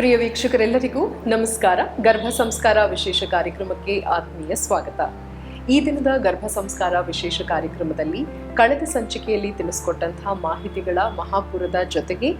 ಪ್ರಿಯ ವೀಕ್ಷಕರೆಲ್ಲರಿಗೂ ನಮಸ್ಕಾರ. ಗರ್ಭ ಸಂಸ್ಕಾರ ವಿಶೇಷ ಕಾರ್ಯಕ್ರಮಕ್ಕೆ ಆತ್ಮೀಯ ಸ್ವಾಗತ. ಈ ದಿನದ ಗರ್ಭ ಸಂಸ್ಕಾರ ವಿಶೇಷ ಕಾರ್ಯಕ್ರಮದಲ್ಲಿ ಕಳೆದ ಸಂಚಿಕೆಯಲ್ಲಿ ತಿಳಿಸಿಕೊಟ್ಟಂತಹ ಮಾಹಿತಿಗಳ ಮಹಾಪುರದ ಜೊತೆಗೆ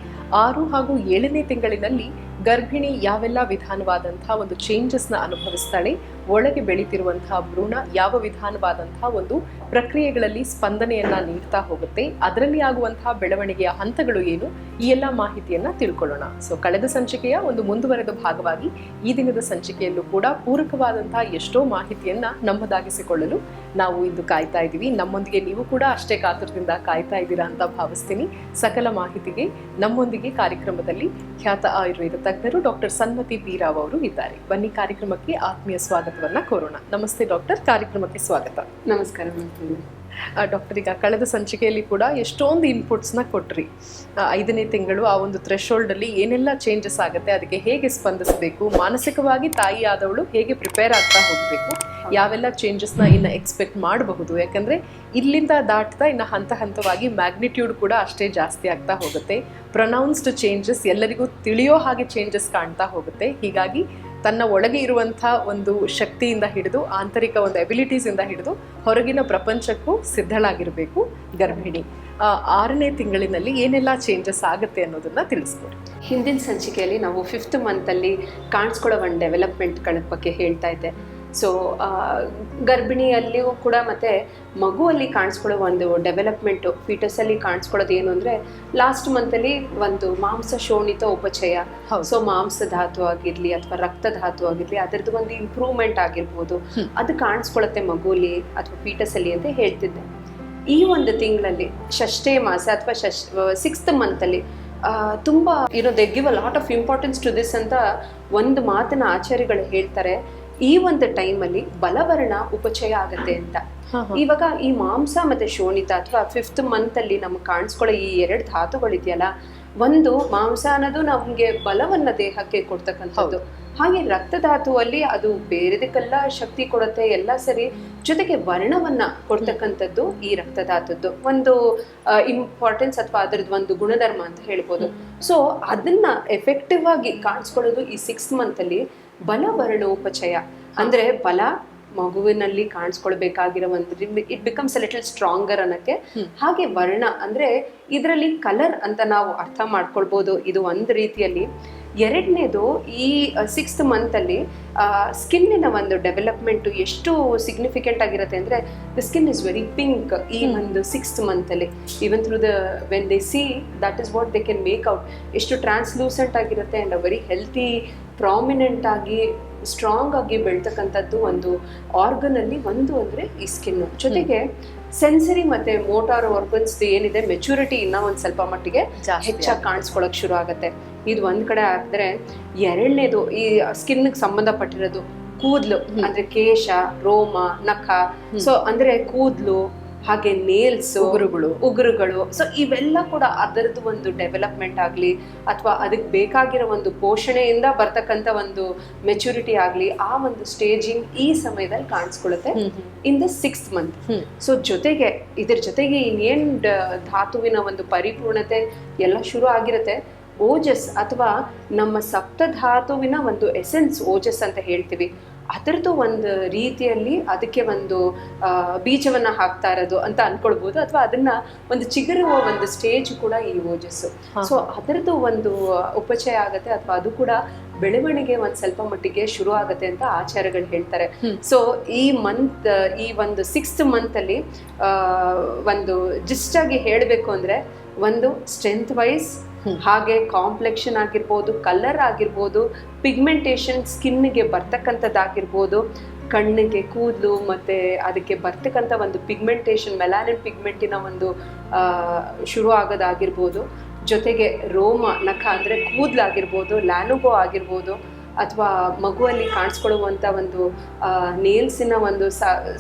ಆರು ಹಾಗೂ ಏಳನೇ ತಿಂಗಳಿನಲ್ಲಿ ಗರ್ಭಿಣಿ ಯಾವೆಲ್ಲ ವಿಧಾನವಾದಂತಹ ಒಂದು ಚೇಂಜಸ್ನ ಅನುಭವಿಸ್ತಾಳೆ, ಒಳಗೆ ಬೆಳೀತಿರುವಂತಹ ಭ್ರೂಣ ಯಾವ ವಿಧಾನವಾದಂತಹ ಒಂದು ಪ್ರಕ್ರಿಯೆಗಳಲ್ಲಿ ಸ್ಪಂದನೆಯನ್ನ ನೀಡ್ತಾ ಹೋಗುತ್ತೆ, ಅದರಲ್ಲಿ ಆಗುವಂತಹ ಬೆಳವಣಿಗೆಯ ಹಂತಗಳು ಏನು, ಈ ಎಲ್ಲ ಮಾಹಿತಿಯನ್ನ ತಿಳ್ಕೊಳ್ಳೋಣ. ಸೊ ಕಳೆದ ಸಂಚಿಕೆಯ ಒಂದು ಮುಂದುವರೆದ ಭಾಗವಾಗಿ ಈ ದಿನದ ಸಂಚಿಕೆಯಲ್ಲೂ ಕೂಡ ಪೂರಕವಾದಂತಹ ಎಷ್ಟೋ ಮಾಹಿತಿಯನ್ನ ನಮ್ಮದಾಗಿಸಿಕೊಳ್ಳಲು ನಾವು ಇಂದು ಕಾಯ್ತಾ ಇದ್ದೀವಿ. ನಮ್ಮೊಂದಿಗೆ ನೀವು ಕೂಡ ಅಷ್ಟೇ ಕಾತುರದಿಂದ ಕಾಯ್ತಾ ಇದ್ದೀರಾ ಅಂತ ಭಾವಿಸ್ತೀನಿ. ಸಕಲ ಮಾಹಿತಿಗೆ ನಮ್ಮೊಂದಿಗೆ ಕಾರ್ಯಕ್ರಮದಲ್ಲಿ ಖ್ಯಾತ ಆಯುರ್ವೇದ ತಜ್ಞರು ಡಾಕ್ಟರ್ ಸನ್ಮತಿ ಬೀರಾವ್ ಅವರು ಇದ್ದಾರೆ. ಬನ್ನಿ ಕಾರ್ಯಕ್ರಮಕ್ಕೆ ಆತ್ಮೀಯ ಸ್ವಾಗತವನ್ನ ಕೋರೋಣ. ನಮಸ್ತೆ ಡಾಕ್ಟರ್, ಕಾರ್ಯಕ್ರಮಕ್ಕೆ ಸ್ವಾಗತ. ನಮಸ್ಕಾರ ಡಾಕ್ಟರ್, ಈಗ ಕಳೆದ ಸಂಚಿಕೆಯಲ್ಲಿ ಕೂಡ ಎಷ್ಟೊಂದು ಇನ್ಪುಟ್ಸ್ನ ಕೊಟ್ರಿ. ಐದನೇ ತಿಂಗಳು ಆ ಒಂದು ಥ್ರೆಶೋಲ್ಡ್ ಅಲ್ಲಿ ಏನೆಲ್ಲ ಚೇಂಜಸ್ ಆಗುತ್ತೆ, ಅದಕ್ಕೆ ಹೇಗೆ ಸ್ಪಂದಿಸಬೇಕು, ಮಾನಸಿಕವಾಗಿ ತಾಯಿ ಆದವಳು ಹೇಗೆ ಪ್ರಿಪೇರ್ ಆಗ್ತಾ ಹೋಗಬೇಕು, ಯಾವೆಲ್ಲ ಚೇಂಜಸ್ನ ಇನ್ನು ಎಕ್ಸ್ಪೆಕ್ಟ್ ಮಾಡಬಹುದು. ಯಾಕಂದ್ರೆ ಇಲ್ಲಿಂದ ದಾಟ್ತಾ ಇನ್ನು ಹಂತ ಹಂತವಾಗಿ ಮ್ಯಾಗ್ನಿಟ್ಯೂಡ್ ಕೂಡ ಅಷ್ಟೇ ಜಾಸ್ತಿ ಆಗ್ತಾ ಹೋಗುತ್ತೆ. ಪ್ರೊನೌನ್ಸ್ಡ್ ಚೇಂಜಸ್ ಎಲ್ಲರಿಗೂ ತಿಳಿಯೋ ಹಾಗೆ ಚೇಂಜಸ್ ಕಾಣ್ತಾ ಹೋಗುತ್ತೆ. ಹೀಗಾಗಿ ತನ್ನ ಒಳಗೆ ಇರುವಂಥ ಒಂದು ಶಕ್ತಿಯಿಂದ ಹಿಡಿದು, ಆಂತರಿಕ ಒಂದು ಎಬಿಲಿಟೀಸಿಂದ ಹಿಡಿದು ಹೊರಗಿನ ಪ್ರಪಂಚಕ್ಕೂ ಸಿದ್ಧಳಾಗಿರಬೇಕು ಗರ್ಭಿಣಿ. ಆರನೇ ತಿಂಗಳಿನಲ್ಲಿ ಏನೆಲ್ಲ ಚೇಂಜಸ್ ಆಗುತ್ತೆ ಅನ್ನೋದನ್ನು ತಿಳಿಸ್ಬೋದು ಹಿಂದಿನ ಸಂಚಿಕೆಯಲ್ಲಿ ನಾವು ಫಿಫ್ತ್ ಮಂತಲ್ಲಿ ಕಾಣಿಸ್ಕೊಳ್ಳೋ ಒಂದು ಡೆವಲಪ್ಮೆಂಟ್ಗಳ ಬಗ್ಗೆ ಹೇಳ್ತಾ ಇದ್ದೆ. ಸೊ ಗರ್ಭಿಣಿಯಲ್ಲಿಯೂ ಕೂಡ ಮತ್ತು ಮಗುವಲ್ಲಿ ಕಾಣಿಸ್ಕೊಳ್ಳೋ ಒಂದು ಡೆವಲಪ್ಮೆಂಟು ಫೀಟಸಲ್ಲಿ ಕಾಣಿಸ್ಕೊಳ್ಳೋದು ಏನು ಅಂದರೆ ಲಾಸ್ಟ್ ಮಂತಲ್ಲಿ ಒಂದು ಮಾಂಸ ಶೋಣಿತ ಉಪಚಯ. ಸೊ ಮಾಂಸ ಧಾತು ಆಗಿರಲಿ ಅಥವಾ ರಕ್ತ ಧಾತು ಆಗಿರಲಿ ಅದರದ್ದು ಒಂದು ಇಂಪ್ರೂವ್ಮೆಂಟ್ ಆಗಿರ್ಬೋದು. ಅದು ಕಾಣಿಸ್ಕೊಳ್ಳುತ್ತೆ ಮಗುಲಿ ಅಥವಾ ಫೀಟಸಲ್ಲಿ ಅಂತ ಹೇಳ್ತಿದ್ದೆ ಈ ಒಂದು ತಿಂಗಳಲ್ಲಿ ಷಷ್ಠೇ ಮಾಸ ಅಥವಾ ಷಷ್ ಸಿಕ್ಸ್ತ್ ಮಂತಲ್ಲಿ ತುಂಬ ಇರೋ they give a lot of importance to this ಅಂತ ಒಂದು ಮಾತನ್ನ ಆಚಾರ್ಯಗಳು ಹೇಳ್ತಾರೆ ಈ ಒಂದು ಟೈಮಲ್ಲಿ ಬಲವರ್ಣ ಉಪಚಯ ಆಗುತ್ತೆ ಅಂತ. ಇವಾಗ ಈ ಮಾಂಸ ಮತ್ತೆ ಶೋಣಿತ ಅಥವಾ ಫಿಫ್ತ್ ಮಂತ್ ಅಲ್ಲಿ ನಮ್ಗೆ ಕಾಣಿಸ್ಕೊಳ್ಳೋ ಈ ಎರಡು ಧಾತುಗಳಿದೆಯಲ್ಲ ಒಂದು ಮಾಂಸ ಅನ್ನೋದು ನಮ್ಗೆ ಬಲವನ್ನ ದೇಹಕ್ಕೆ ಕೊಡ್ತಕ್ಕಂಥದ್ದು. ಹಾಗೆ ರಕ್ತಧಾತುವಲ್ಲಿ ಅದು ಬೇರೆದಕ್ಕೆಲ್ಲ ಶಕ್ತಿ ಕೊಡುತ್ತೆ ಎಲ್ಲ ಸರಿ. ಜೊತೆಗೆ ವರ್ಣವನ್ನ ಕೊಡ್ತಕ್ಕಂಥದ್ದು ಈ ರಕ್ತದಾತದ್ದು ಒಂದು ಇಂಪಾರ್ಟೆನ್ಸ್ ಅಥವಾ ಅದರದ್ದು ಒಂದು ಗುಣಧರ್ಮ ಅಂತ ಹೇಳ್ಬೋದು. ಸೊ ಅದನ್ನ ಎಫೆಕ್ಟಿವ್ ಆಗಿ ಕಾಣಿಸ್ಕೊಳ್ಳೋದು ಈ ಸಿಕ್ಸ್ ಮಂತ್ ಅಲ್ಲಿ. ಬಲವರ್ಣೋಪಚಯ ಅಂದ್ರೆ ಬಲ ಮಗುವಿನಲ್ಲಿ ಕಾಣಿಸ್ಕೊಳ್ಬೇಕಾಗಿರೋ ಒಂದು it becomes a little stronger ಅನ್ನಕ್ಕೆ. ಹಾಗೆ ವರ್ಣ ಅಂದ್ರೆ ಇದರಲ್ಲಿ ಕಲರ್ ಅಂತ ನಾವು ಅರ್ಥ ಮಾಡ್ಕೊಳ್ಬೋದು. ಇದು ಒಂದು ರೀತಿಯಲ್ಲಿ. ಎರಡನೇದು ಈ ಸಿಕ್ಸ್ತ್ ಮಂತಲ್ಲಿ ಸ್ಕಿನ್ನಿನ ಒಂದು ಡೆವಲಪ್ಮೆಂಟು ಎಷ್ಟು ಸಿಗ್ನಿಫಿಕೆಂಟ್ ಆಗಿರುತ್ತೆ ಅಂದರೆ the skin is very pink ಈ ಒಂದು sixth ಮಂತಲ್ಲಿ even through the when they see that is what they can make out ಎಷ್ಟು ಟ್ರಾನ್ಸ್ಲೂಸೆಂಟ್ ಆಗಿರುತ್ತೆ ಆ್ಯಂಡ್ ವೆರಿ ಹೆಲ್ತಿ ಪ್ರಾಮಿನೆಂಟ್ ಆಗಿ ಸ್ಟ್ರಾಂಗ್ ಆಗಿ ಬೆಳ್ತಕ್ಕಂಥದ್ದು ಒಂದು ಆರ್ಗನಲ್ಲಿ ಒಂದು ಅಂದರೆ ಈ ಸ್ಕಿನ್ನು ಜೊತೆಗೆ ಸೆನ್ಸರಿ ಮತ್ತೆ ಮೋಟಾರ್ ಆರ್ಗನ್ಸ್ ಏನಿದೆ ಮೆಚುರಿಟಿ ಇನ್ನ ಒಂದ್ ಸ್ವಲ್ಪ ಮಟ್ಟಿಗೆ ಹೆಚ್ಚಾಗಿ ಕಾಣಿಸ್ಕೊಳಕ್ ಶುರು ಆಗುತ್ತೆ. ಇದು ಒಂದ್ ಕಡೆ ಆದ್ರೆ ಎರಡನೇದು ಈ ಸ್ಕಿನ್ ಸಂಬಂಧಪಟ್ಟಿರೋದು ಕೂದ್ಲು ಅಂದ್ರೆ ಕೇಶ ರೋಮ ನಖ. ಸೊ ಅಂದ್ರೆ ಕೂದ್ಲು ಹಾಗೆ ನೇಲ್ಸ್ ಉಗುರುಗಳು. ಉಗುರುಗಳು. ಸೊ ಇವೆಲ್ಲ ಕೂಡ ಅದರದ್ದು ಒಂದು ಡೆವಲಪ್ಮೆಂಟ್ ಆಗಲಿ ಅಥವಾ ಅದಕ್ಕೆ ಬೇಕಾಗಿರೋ ಒಂದು ಪೋಷಣೆಯಿಂದ ಬರ್ತಕ್ಕಂಥ ಒಂದು ಮೆಚುರಿಟಿ ಆಗಲಿ ಆ ಒಂದು ಸ್ಟೇಜಿಂಗ್ ಈ ಸಮಯದಲ್ಲಿ ಕಾಣಿಸ್ಕೊಳ್ಳುತ್ತೆ. In the sixth month. So ಜೊತೆಗೆ ಇದ್ರ ಜೊತೆಗೆ ಇನ್ನೇನ್ ಧಾತುವಿನ ಒಂದು ಪರಿಪೂರ್ಣತೆ ಎಲ್ಲ ಶುರು ಆಗಿರುತ್ತೆ. ಓಜಸ್ ಅಥವಾ ನಮ್ಮ ಸಪ್ತಧಾತುವಿನ ಒಂದು ಎಸೆನ್ಸ್ ಓಜಸ್ ಅಂತ ಹೇಳ್ತೀವಿ. ಅದರದ್ದು ಒಂದು ರೀತಿಯಲ್ಲಿ ಅದಕ್ಕೆ ಒಂದು ಆ, ಬೀಜವನ್ನ ಹಾಕ್ತಾ ಇರೋದು ಅಂತ ಅನ್ಕೊಳ್ಬೋದು ಅಥವಾ ಅದನ್ನ ಒಂದು ಚಿಗುರುವ ಒಂದು ಸ್ಟೇಜ್ ಕೂಡ ಈ ಓಜಸ್ಸು. ಸೊ ಅದರದ್ದು ಒಂದು ಉಪಚಯ ಆಗುತ್ತೆ ಅಥವಾ ಅದು ಕೂಡ ಬೆಳವಣಿಗೆ ಒಂದ್ ಸ್ವಲ್ಪ ಮಟ್ಟಿಗೆ ಶುರು ಆಗುತ್ತೆ ಅಂತ ಆಚಾರ್ಯಗಳು ಹೇಳ್ತಾರೆ. ಸೊ ಈ ಮಂತ್ ಈ ಒಂದು ಸಿಕ್ಸ್ತ್ ಮಂತ್ ಅಲ್ಲಿ ಒಂದು ಜಿಸ್ಟ್ ಆಗಿ ಹೇಳಬೇಕು ಅಂದ್ರೆ ಒಂದು ಸ್ಟ್ರೆಂತ್ ವೈಸ್. ಹಾಗೆ ಕಾಂಪ್ಲೆಕ್ಷನ್ ಆಗಿರ್ಬೋದು ಕಲರ್ ಆಗಿರ್ಬೋದು ಪಿಗ್ಮೆಂಟೇಷನ್ ಸ್ಕಿನ್ಗೆ ಬರ್ತಕ್ಕಂಥದ್ದಾಗಿರ್ಬೋದು, ಕಣ್ಣಿಗೆ ಕೂದಲು ಮತ್ತು ಅದಕ್ಕೆ ಬರ್ತಕ್ಕಂಥ ಒಂದು ಪಿಗ್ಮೆಂಟೇಷನ್ ಮೆಲಾನಿನ್ ಪಿಗ್ಮೆಂಟಿನ ಒಂದು ಶುರು ಆಗೋದಾಗಿರ್ಬೋದು. ಜೊತೆಗೆ ರೋಮ ನಖ ಅಂದರೆ ಕೂದಲಾಗಿರ್ಬೋದು ಲ್ಯಾನುಗೋ ಆಗಿರ್ಬೋದು, ಅಥವಾ ಮಗುವಲ್ಲಿ ಕಾಣಿಸ್ಕೊಳ್ಳುವಂಥ ಒಂದು ನೇಲ್ಸಿನ ಒಂದು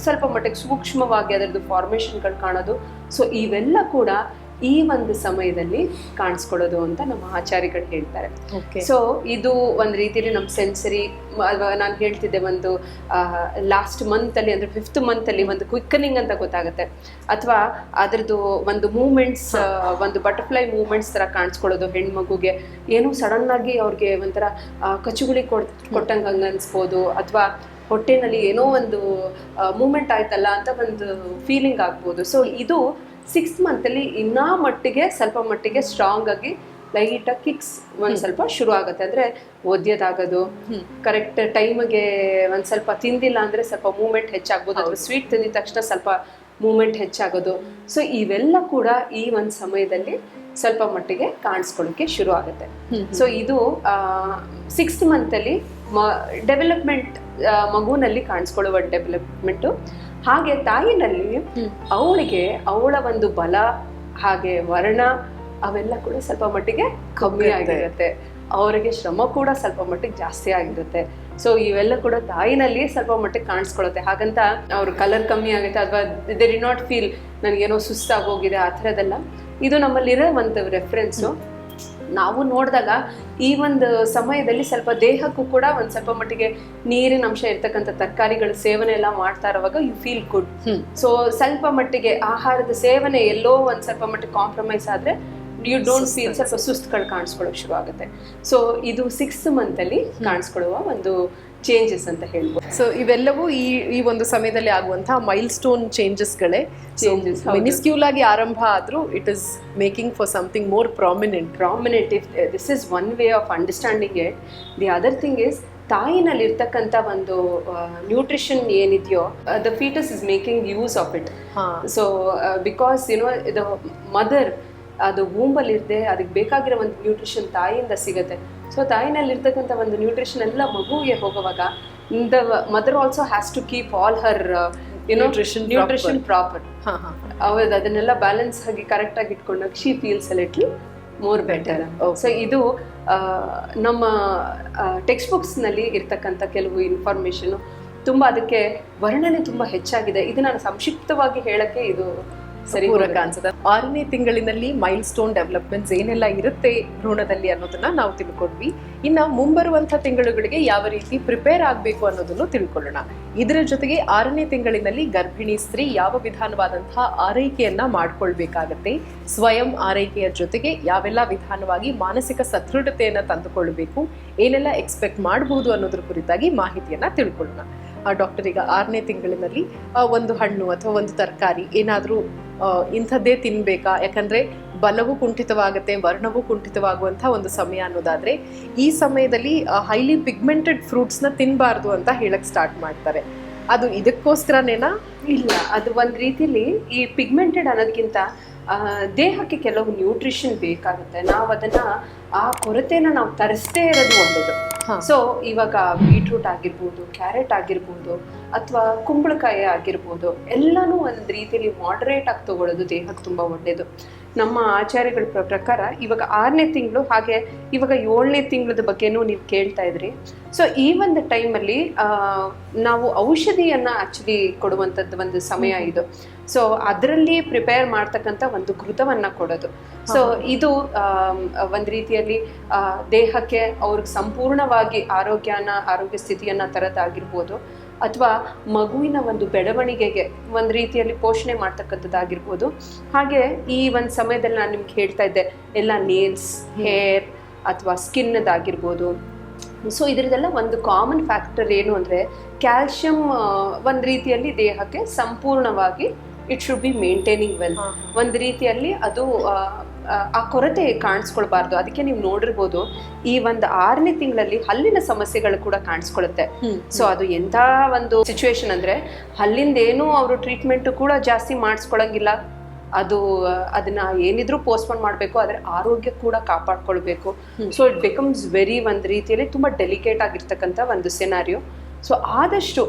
ಸ್ವಲ್ಪ ಮಟ್ಟಿಗೆ ಸೂಕ್ಷ್ಮವಾಗಿ ಅದರದ್ದು ಫಾರ್ಮೇಷನ್ಗಳು ಕಾಣೋದು. ಸೊ ಇವೆಲ್ಲ ಕೂಡ ಈ ಒಂದು ಸಮಯದಲ್ಲಿ ಕಾಣಿಸ್ಕೊಳ್ಳೋದು ಅಂತ ನಮ್ಮ ಆಚಾರ್ಯಗಳು ಹೇಳ್ತಾರೆ. ಸೊ ಇದು ಒಂದು ರೀತಿಯಲ್ಲಿ ನಮ್ಮ ಸೆನ್ಸರಿ ನಾನು ಹೇಳ್ತಿದ್ದೆ ಒಂದು ಲಾಸ್ಟ್ ಮಂತಲ್ಲಿ ಅಂದರೆ ಫಿಫ್ತ್ ಮಂತಲ್ಲಿ ಒಂದು ಕ್ವಿಕ್ಕನಿಂಗ್ ಅಂತ ಗೊತ್ತಾಗುತ್ತೆ. ಅಥವಾ ಅದರದ್ದು ಒಂದು ಮೂಮೆಂಟ್ಸ್ ಒಂದು ಬಟರ್ಫ್ಲೈ ಮೂಮೆಂಟ್ಸ್ ಥರ ಕಾಣಿಸ್ಕೊಳ್ಳೋದು ಹೆಣ್ಮಗುಗೆ. ಏನೋ ಸಡನ್ ಆಗಿ ಅವ್ರಿಗೆ ಒಂಥರ ಕಚುಗುಳಿ ಕೊಡ್ ಕೊಟ್ಟಂಗೆ ಹಂಗೆ ಅನ್ಸ್ಬೋದು ಅಥವಾ ಹೊಟ್ಟೆನಲ್ಲಿ ಏನೋ ಒಂದು ಮೂಮೆಂಟ್ ಆಯ್ತಲ್ಲ ಅಂತ ಒಂದು ಫೀಲಿಂಗ್ ಆಗ್ಬೋದು. ಸೊ ಇದು ಸಿಕ್ಸ್ ಮಂತಲ್ಲಿ ಇನ್ನೂ ಮಟ್ಟಿಗೆ ಸ್ವಲ್ಪ ಮಟ್ಟಿಗೆ ಸ್ಟ್ರಾಂಗ್ ಆಗಿ ಲೈಟಾಗಿ ಕಿಕ್ಸ್ ಒಂದು ಸ್ವಲ್ಪ ಶುರು ಆಗುತ್ತೆ. ಅಂದರೆ ಒದ್ಯದಾಗೋದು ಕರೆಕ್ಟ್ ಟೈಮಿಗೆ ಒಂದು ಸ್ವಲ್ಪ ತಿಂದಿಲ್ಲ ಅಂದರೆ ಸ್ವಲ್ಪ ಮೂಮೆಂಟ್ ಹೆಚ್ಚಾಗ್ಬೋದು ಅಥವಾ ಸ್ವೀಟ್ ತಿಂದಿದ ತಕ್ಷಣ ಸ್ವಲ್ಪ ಮೂಮೆಂಟ್ ಹೆಚ್ಚಾಗೋದು. ಸೊ ಇವೆಲ್ಲ ಕೂಡ ಈ ಒಂದು ಸಮಯದಲ್ಲಿ ಸ್ವಲ್ಪ ಮಟ್ಟಿಗೆ ಕಾಣಿಸ್ಕೊಳ್ಳೋಕ್ಕೆ ಶುರು ಆಗುತ್ತೆ. ಸೊ ಇದು ಸಿಕ್ಸ್ ಮಂತಲ್ಲಿ ಮ ಡೆವಲಪ್ಮೆಂಟ್ ಮಗುನಲ್ಲಿ ಕಾಣಿಸ್ಕೊಳ್ಳುವ ಡೆವಲಪ್ಮೆಂಟು ಹಾಗೆ ತಾಯಿನಲ್ಲಿ ಅವಳಿಗೆ ಅವಳ ಒಂದು ಬಲ ಹಾಗೆ ವರ್ಣ ಅವೆಲ್ಲ ಕೂಡ ಸ್ವಲ್ಪ ಮಟ್ಟಿಗೆ ಕಮ್ಮಿ ಆಗಿರುತ್ತೆ. ಅವರಿಗೆ ಶ್ರಮ ಕೂಡ ಸ್ವಲ್ಪ ಮಟ್ಟಿಗೆ ಜಾಸ್ತಿ ಆಗಿರುತ್ತೆ. ಸೊ ಇವೆಲ್ಲ ಕೂಡ ತಾಯಿನಲ್ಲಿ ಸ್ವಲ್ಪ ಮಟ್ಟಿಗೆ ಕಾಣಿಸ್ಕೊಳ್ಳುತ್ತೆ. ಹಾಗಂತ ಅವ್ರ ಕಲರ್ ಕಮ್ಮಿ ಆಗುತ್ತೆ ಅಥವಾ ದೇ ಡಿ ನಾಟ್ ಫೀಲ್ ನನಗೇನೋ ಸುಸ್ತಾಗೋಗಿದೆ ಆ ಥರದ್ದೆಲ್ಲ. ಇದು ನಮ್ಮಲ್ಲಿರೋ ಒಂದು ರೆಫರೆನ್ಸು ನಾವು ನೋಡಿದಾಗ ಈ ಒಂದು ಸಮಯದಲ್ಲಿ ಸ್ವಲ್ಪ ದೇಹಕ್ಕೂ ಕೂಡ ಒಂದು ಸ್ವಲ್ಪ ಮಟ್ಟಿಗೆ ನೀರಿನ ಅಂಶ ಇರ್ತಕ್ಕಂಥ ತರಕಾರಿಗಳ ಸೇವನೆ ಎಲ್ಲ ಮಾಡ್ತಾ ಇರುವಾಗ ಯು ಫೀಲ್ ಗುಡ್. ಸೊ ಸ್ವಲ್ಪ ಮಟ್ಟಿಗೆ ಆಹಾರದ ಸೇವನೆ ಎಲ್ಲೋ ಒಂದು ಸ್ವಲ್ಪ ಮಟ್ಟಿಗೆ ಕಾಂಪ್ರಮೈಸ್ ಆದರೆ ಯು ಡೋಂಟ್ ಫೀಲ್ ಸ್ವಲ್ಪ ಸುಸ್ತುಗಳು ಕಾಣಿಸ್ಕೊಳ್ಳೋಕೆ ಶುರು ಆಗುತ್ತೆ ಸೊ ಇದು ಸಿಕ್ಸ್ ಮಂತಲ್ಲಿ ಕಾಣಿಸ್ಕೊಳ್ಳುವ ಒಂದು ಚೇಂಜಸ್ ಅಂತ ಹೇಳ್ಬೋದು. ಸೊ ಇವೆಲ್ಲವೂ ಈ ಈ ಒಂದು ಸಮಯದಲ್ಲಿ ಆಗುವಂತಹ ಮೈಲ್ ಸ್ಟೋನ್ ಚೇಂಜಸ್ಗಳೇ. ಮಿನಿಸ್ಕ್ಯೂಲ್ ಆಗಿ ಆರಂಭ ಆದರೂ it is making for something more prominent prominent if this is one way of understanding it the other thing is ತಾಯಿನಲ್ಲಿ ಇರ್ತಕ್ಕಂಥ ಒಂದು ನ್ಯೂಟ್ರಿಷನ್ ಏನಿದೆಯೋ the foetus is making use of it ಹಾ. So because you know ಇದು mother ಅದು ವೂಂಬಲ್ಲಿ ಇರದೆ ಅದಕ್ಕೆ ಬೇಕಾಗಿರೋ ಒಂದು ನ್ಯೂಟ್ರಿಷನ್ ತಾಯಿಯಿಂದ ಸಿಗುತ್ತೆ. ಸೊ ತಾಯಿನಲ್ಲಿ ಇರ್ತಕ್ಕಂಥ ಒಂದು ನ್ಯೂಟ್ರಿಷನ್ ಎಲ್ಲ ಮಗುವಿಗೆ ಹೋಗುವಾಗ the mother also has to keep all her nutrition nutrition proper ಹಾ ಹಾ ಹೌದು ಅದನ್ನೆಲ್ಲ ಬ್ಯಾಲೆನ್ಸ್ ಆಗಿ ಕರೆಕ್ಟಾಗಿ ಇಟ್ಕೊಂಡಾಗ she feels a little more better so ಇದು ನಮ್ಮ ಟೆಕ್ಸ್ಟ್ ಬುಕ್ಸ್ನಲ್ಲಿ ಇರ್ತಕ್ಕಂಥ ಕೆಲವು ಇನ್ಫಾರ್ಮೇಷನು ತುಂಬ ಅದಕ್ಕೆ ವರ್ಣನೆ ತುಂಬ ಹೆಚ್ಚಾಗಿದೆ. ಇದು ನಾನು ಸಂಕ್ಷಿಪ್ತವಾಗಿ ಹೇಳಕ್ಕೆ ಇದು ಸರಿ ಪೂರಕ ಅನ್ಸುತ್ತೆ. ಆರನೇ ತಿಂಗಳಿನಲ್ಲಿ ಮೈಲ್ ಸ್ಟೋನ್ ಡೆವಲಪ್ಮೆಂಟ್ಸ್ ಏನೆಲ್ಲ ಇರುತ್ತೆ ಭ್ರೂಣದಲ್ಲಿ ಅನ್ನೋದನ್ನ ನಾವು ತಿಳ್ಕೊಂಡ್ವಿ. ಇನ್ನ ಮುಂಬರುವಂತ ತಿಂಗಳುಗಳಿಗೆ ಯಾವ ರೀತಿ ಪ್ರಿಪೇರ್ ಆಗಬೇಕು ಅನ್ನೋದನ್ನು ತಿಳ್ಕೊಳ್ಳೋಣ. ಇದರ ಜೊತೆಗೆ ಆರನೇ ತಿಂಗಳಿನಲ್ಲಿ ಗರ್ಭಿಣಿ ಸ್ತ್ರೀ ಯಾವ ವಿಧಾನವಾದಂತಹ ಆರೈಕೆಯನ್ನ ಮಾಡ್ಕೊಳ್ಬೇಕಾಗತ್ತೆ ಸ್ವಯಂ ಆರೈಕೆಯ ಜೊತೆಗೆ ಯಾವೆಲ್ಲ ವಿಧಾನವಾಗಿ ಮಾನಸಿಕ ಸದೃಢತೆಯನ್ನ ತಂದುಕೊಳ್ಬೇಕು ಏನೆಲ್ಲ ಎಕ್ಸ್ಪೆಕ್ಟ್ ಮಾಡಬಹುದು ಅನ್ನೋದ್ರ ಕುರಿತಾಗಿ ಮಾಹಿತಿಯನ್ನ ತಿಳ್ಕೊಳ್ಳೋಣ. ಡಾಕ್ಟರ್ ಈಗ ಆರನೇ ತಿಂಗಳಿನಲ್ಲಿ ಒಂದು ಹಣ್ಣು ಅಥವಾ ಒಂದು ತರಕಾರಿ ಏನಾದರೂ ಇಂಥದ್ದೇ ತಿನ್ಬೇಕಾ? ಯಾಕಂದ್ರೆ ಬಲವು ಕುಂಠಿತವಾಗುತ್ತೆ, ವರ್ಣವು ಕುಂಠಿತವಾಗುವಂಥ ಒಂದು ಸಮಯ ಅನ್ನೋದಾದ್ರೆ ಈ ಸಮಯದಲ್ಲಿ ಹೈಲಿ ಪಿಗ್ಮೆಂಟೆಡ್ ಫ್ರೂಟ್ಸ್ನ ತಿನ್ನಬಾರ್ದು ಅಂತ ಹೇಳಕ್ ಸ್ಟಾರ್ಟ್ ಮಾಡ್ತಾರೆ. ಅದು ಇದಕ್ಕೋಸ್ಕರನೇನಾ? ಇಲ್ಲ, ಅದು ಒಂದು ರೀತಿಲಿ ಈ ಪಿಗ್ಮೆಂಟೆಡ್ ಅನ್ನೋದಕ್ಕಿಂತ ದೇಹಕ್ಕೆ ಕೆಲವು ನ್ಯೂಟ್ರಿಷನ್ ಬೇಕಾಗುತ್ತೆ. ನಾವು ಅದನ್ನ ಆ ಕೊರತೆನ ನಾವು ತರಿಸದೇ ಇರೋದು ಒಳ್ಳೇದು. ಸೊ ಇವಾಗ ಬೀಟ್ರೂಟ್ ಆಗಿರ್ಬೋದು ಕ್ಯಾರೆಟ್ ಆಗಿರ್ಬೋದು ಅಥವಾ ಕುಂಬಳಕಾಯಿ ಆಗಿರ್ಬೋದು ಎಲ್ಲಾನು ಒಂದ್ ರೀತಿಯಲ್ಲಿ ಮಾಡ್ರೇಟ್ ಆಗಿ ತಗೊಳ್ಳೋದು ದೇಹಕ್ಕೆ ತುಂಬಾ ಒಳ್ಳೆಯದು ನಮ್ಮ ಆಚಾರ್ಯಗಳ ಪ್ರಕಾರ ಇವಾಗ ಆರನೇ ತಿಂಗಳು ಹಾಗೆ ಇವಾಗ ಏಳನೇ ತಿಂಗಳದ ಬಗ್ಗೆನೂ ನೀವು ಕೇಳ್ತಾ ಇದ್ರಿ. ಸೊ ಈ ಒಂದು ಟೈಮಲ್ಲಿ ನಾವು ಔಷಧಿಯನ್ನು ಆ್ಯಕ್ಚುಲಿ ಕೊಡುವಂಥದ್ದು ಒಂದು ಸಮಯ ಇದು. ಸೊ ಅದರಲ್ಲಿ ಪ್ರಿಪೇರ್ ಮಾಡ್ತಕ್ಕಂಥ ಒಂದು ಘೃತವನ್ನು ಕೊಡೋದು. ಸೊ ಇದು ಒಂದು ರೀತಿಯಲ್ಲಿ ದೇಹಕ್ಕೆ ಅವ್ರಿಗೆ ಸಂಪೂರ್ಣವಾಗಿ ಆರೋಗ್ಯನ, ಆರೋಗ್ಯ ಸ್ಥಿತಿಯನ್ನು ತರೋದಾಗಿರ್ಬೋದು, ಅಥವಾ ಮಗುವಿನ ಒಂದು ಬೆಳವಣಿಗೆಗೆ ಒಂದು ರೀತಿಯಲ್ಲಿ ಪೋಷಣೆ ಮಾಡ್ತಕ್ಕಂಥದ್ದಾಗಿರ್ಬೋದು. ಹಾಗೆ ಈ ಒಂದು ಸಮಯದಲ್ಲಿ ನಾನು ನಿಮ್ಗೆ ಹೇಳ್ತಾ ಇದ್ದೆ, ಎಲ್ಲ ನೇಲ್ಸ್, ಹೇರ್ ಅಥವಾ ಸ್ಕಿನ್ನದಾಗಿರ್ಬೋದು ಸೊ ಇದರದೆಲ್ಲ ಒಂದು ಕಾಮನ್ ಫ್ಯಾಕ್ಟರ್ ಏನು ಅಂದರೆ, ಕ್ಯಾಲ್ಶಿಯಂ ಒಂದು ರೀತಿಯಲ್ಲಿ ದೇಹಕ್ಕೆ ಸಂಪೂರ್ಣವಾಗಿ it should be maintaining well ಒಂದು ರೀತಿಯಲ್ಲಿ ಅದು ಆ, ಕೊರತೆ ಕಾಣಿಸ್ಕೊಳ್ಬಾರ್ದು. ಅದಕ್ಕೆ ನೀವು ನೋಡಿರ್ಬೋದು ಈ ಒಂದು ಆರನೇ ತಿಂಗಳಲ್ಲಿ ಹಲ್ಲಿನ ಸಮಸ್ಯೆಗಳು ಕೂಡ ಕಾಣಿಸ್ಕೊಳ್ಳುತ್ತೆ ಸೊ ಅದು ಎಂಥ ಒಂದು ಸಿಚುವೇಶನ್ ಅಂದರೆ ಹಲ್ಲಿಂದೇನು ಅವರು ಟ್ರೀಟ್ಮೆಂಟು ಕೂಡ ಜಾಸ್ತಿ ಮಾಡಿಸ್ಕೊಳಂಗಿಲ್ಲ. ಅದು ಅದನ್ನ ಏನಿದ್ರು ಪೋಸ್ಟ್ಪೋನ್ ಮಾಡಬೇಕು ಆದರೆ ಆರೋಗ್ಯ ಕೂಡ ಕಾಪಾಡ್ಕೊಳ್ಬೇಕು. ಸೊ ಇಟ್ ಬಿಕಮ್ಸ್ ವೆರಿ ಒಂದು ರೀತಿಯಲ್ಲಿ ತುಂಬ ಡೆಲಿಕೇಟ್ ಆಗಿರ್ತಕ್ಕಂಥ ಒಂದು ಸೆನಾರಿಯೋ ಸೊ ಆದಷ್ಟು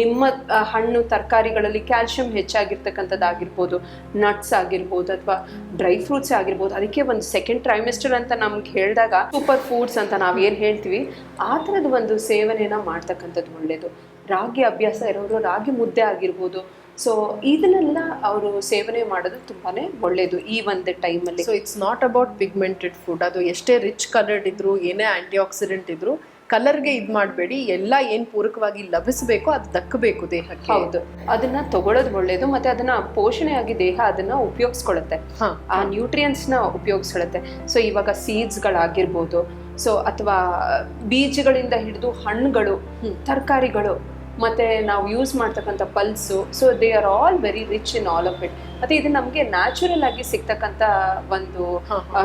ನಿಮ್ಮ ಹಣ್ಣು ತರಕಾರಿಗಳಲ್ಲಿ ಕ್ಯಾಲ್ಶಿಯಂ ಹೆಚ್ಚಾಗಿರ್ತಕ್ಕಂಥದ್ದಾಗಿರ್ಬೋದು ನಟ್ಸ್ ಆಗಿರ್ಬೋದು ಅಥವಾ ಡ್ರೈ ಫ್ರೂಟ್ಸ್ ಆಗಿರ್ಬೋದು, ಅದಕ್ಕೆ ಒಂದು ಸೆಕೆಂಡ್ ಟ್ರೈಮೆಸ್ಟರ್ ಅಂತ ನಮ್ಗೆ ಹೇಳಿದಾಗ ಸೂಪರ್ ಫುಡ್ಸ್ ಅಂತ ನಾವು ಏನು ಹೇಳ್ತೀವಿ, ಆ ಥರದ ಒಂದು ಸೇವನೆಯನ್ನು ಮಾಡ್ತಕ್ಕಂಥದ್ದು ಒಳ್ಳೆಯದು ರಾಗಿ ಅಭ್ಯಾಸ ಇರೋರು ರಾಗಿ ಮುದ್ದೆ ಆಗಿರ್ಬೋದು ಸೊ ಇದನ್ನೆಲ್ಲ ಅವರು ಸೇವನೆ ಮಾಡೋದು ತುಂಬಾನೇ ಒಳ್ಳೇದು ಈ ಒಂದು ಟೈಮಲ್ಲಿ so it's not about pigmented food ಅದು ಎಷ್ಟೇ ರಿಚ್ ಕಲರ್ಡ್ ಇದ್ರು, ಏನೇ ಆಂಟಿ ಆಕ್ಸಿಡೆಂಟ್ ಇದ್ರು ಕಲರ್ಗೆ ಇದು ಮಾಡಬೇಡಿ ಎಲ್ಲ ಏನು ಪೂರಕವಾಗಿ ಲಭಿಸಬೇಕು ಅದು ದಕ್ಕಬೇಕು ದೇಹಕ್ಕೆ. ಹೌದು. ಅದನ್ನ ತಗೊಳ್ಳೋದು ಒಳ್ಳೇದು ಮತ್ತೆ ಅದನ್ನ ಪೋಷಣೆಯಾಗಿ ದೇಹ ಅದನ್ನ ಉಪಯೋಗಿಸ್ಕೊಳ್ಳುತ್ತೆ ಹಾ. ಆ ನ್ಯೂಟ್ರಿಯೆಂಟ್ಸ್ನ ಉಪಯೋಗಿಸ್ಕೊಳ್ಳುತ್ತೆ ಸೊ ಇವಾಗ ಸೀಡ್ಸ್ಗಳಾಗಿರ್ಬೋದು ಸೊ ಅಥವಾ ಬೀಜಗಳಿಂದ ಹಿಡಿದು ಹಣ್ಣುಗಳು. ತರಕಾರಿಗಳು ಮತ್ತೆ ನಾವು ಯೂಸ್ ಮಾಡ್ತಕ್ಕಂಥ pulse so they are all very rich in all of it ಮತ್ತೆ ಇದು ನಮಗೆ ನ್ಯಾಚುರಲ್ ಆಗಿ ಸಿಗ್ತಕ್ಕಂಥ ಒಂದು.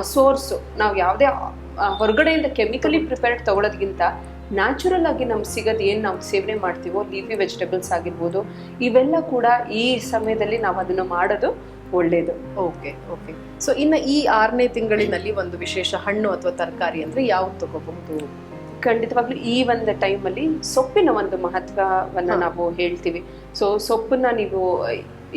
ಸೋರ್ಸು ನಾವು ಯಾವುದೇ ಹೊರಗಡೆಯಿಂದ ಕೆಮಿಕಲಿ ಪ್ರಿಪೇರ್ಡ್ ತಗೊಳ್ಳೋದಕ್ಕಿಂತ ನ್ಯಾಚುರಲ್ ಆಗಿ ನಮ್ಗೆ ಸಿಗೋದು ಏನು ನಾವು ಸೇವನೆ ಮಾಡ್ತೀವೋ ಲೀಫಿ ವೆಜಿಟೇಬಲ್ಸ್ ಆಗಿರ್ಬೋದು ಇವೆಲ್ಲ ಕೂಡ ಈ ಸಮಯದಲ್ಲಿ ನಾವು ಅದನ್ನು ಮಾಡೋದು ಒಳ್ಳೆಯದು ಓಕೆ ಓಕೆ ಸೊ ಇನ್ನು ಈ ಆರನೇ ತಿಂಗಳಿನಲ್ಲಿ ಒಂದು ವಿಶೇಷ ಹಣ್ಣು ಅಥವಾ ತರಕಾರಿ ಅಂದ್ರೆ ಯಾವ್ದು ತಗೋಬಹುದು? ಖಂಡಿತವಾಗ್ಲೂ ಈ ಒಂದು ಟೈಮಲ್ಲಿ ಸೊಪ್ಪಿನ ಒಂದು ಮಹತ್ವವನ್ನ ನಾವು ಹೇಳ್ತೀವಿ. ಸೊ ಸೊಪ್ಪನ್ನ ನೀವು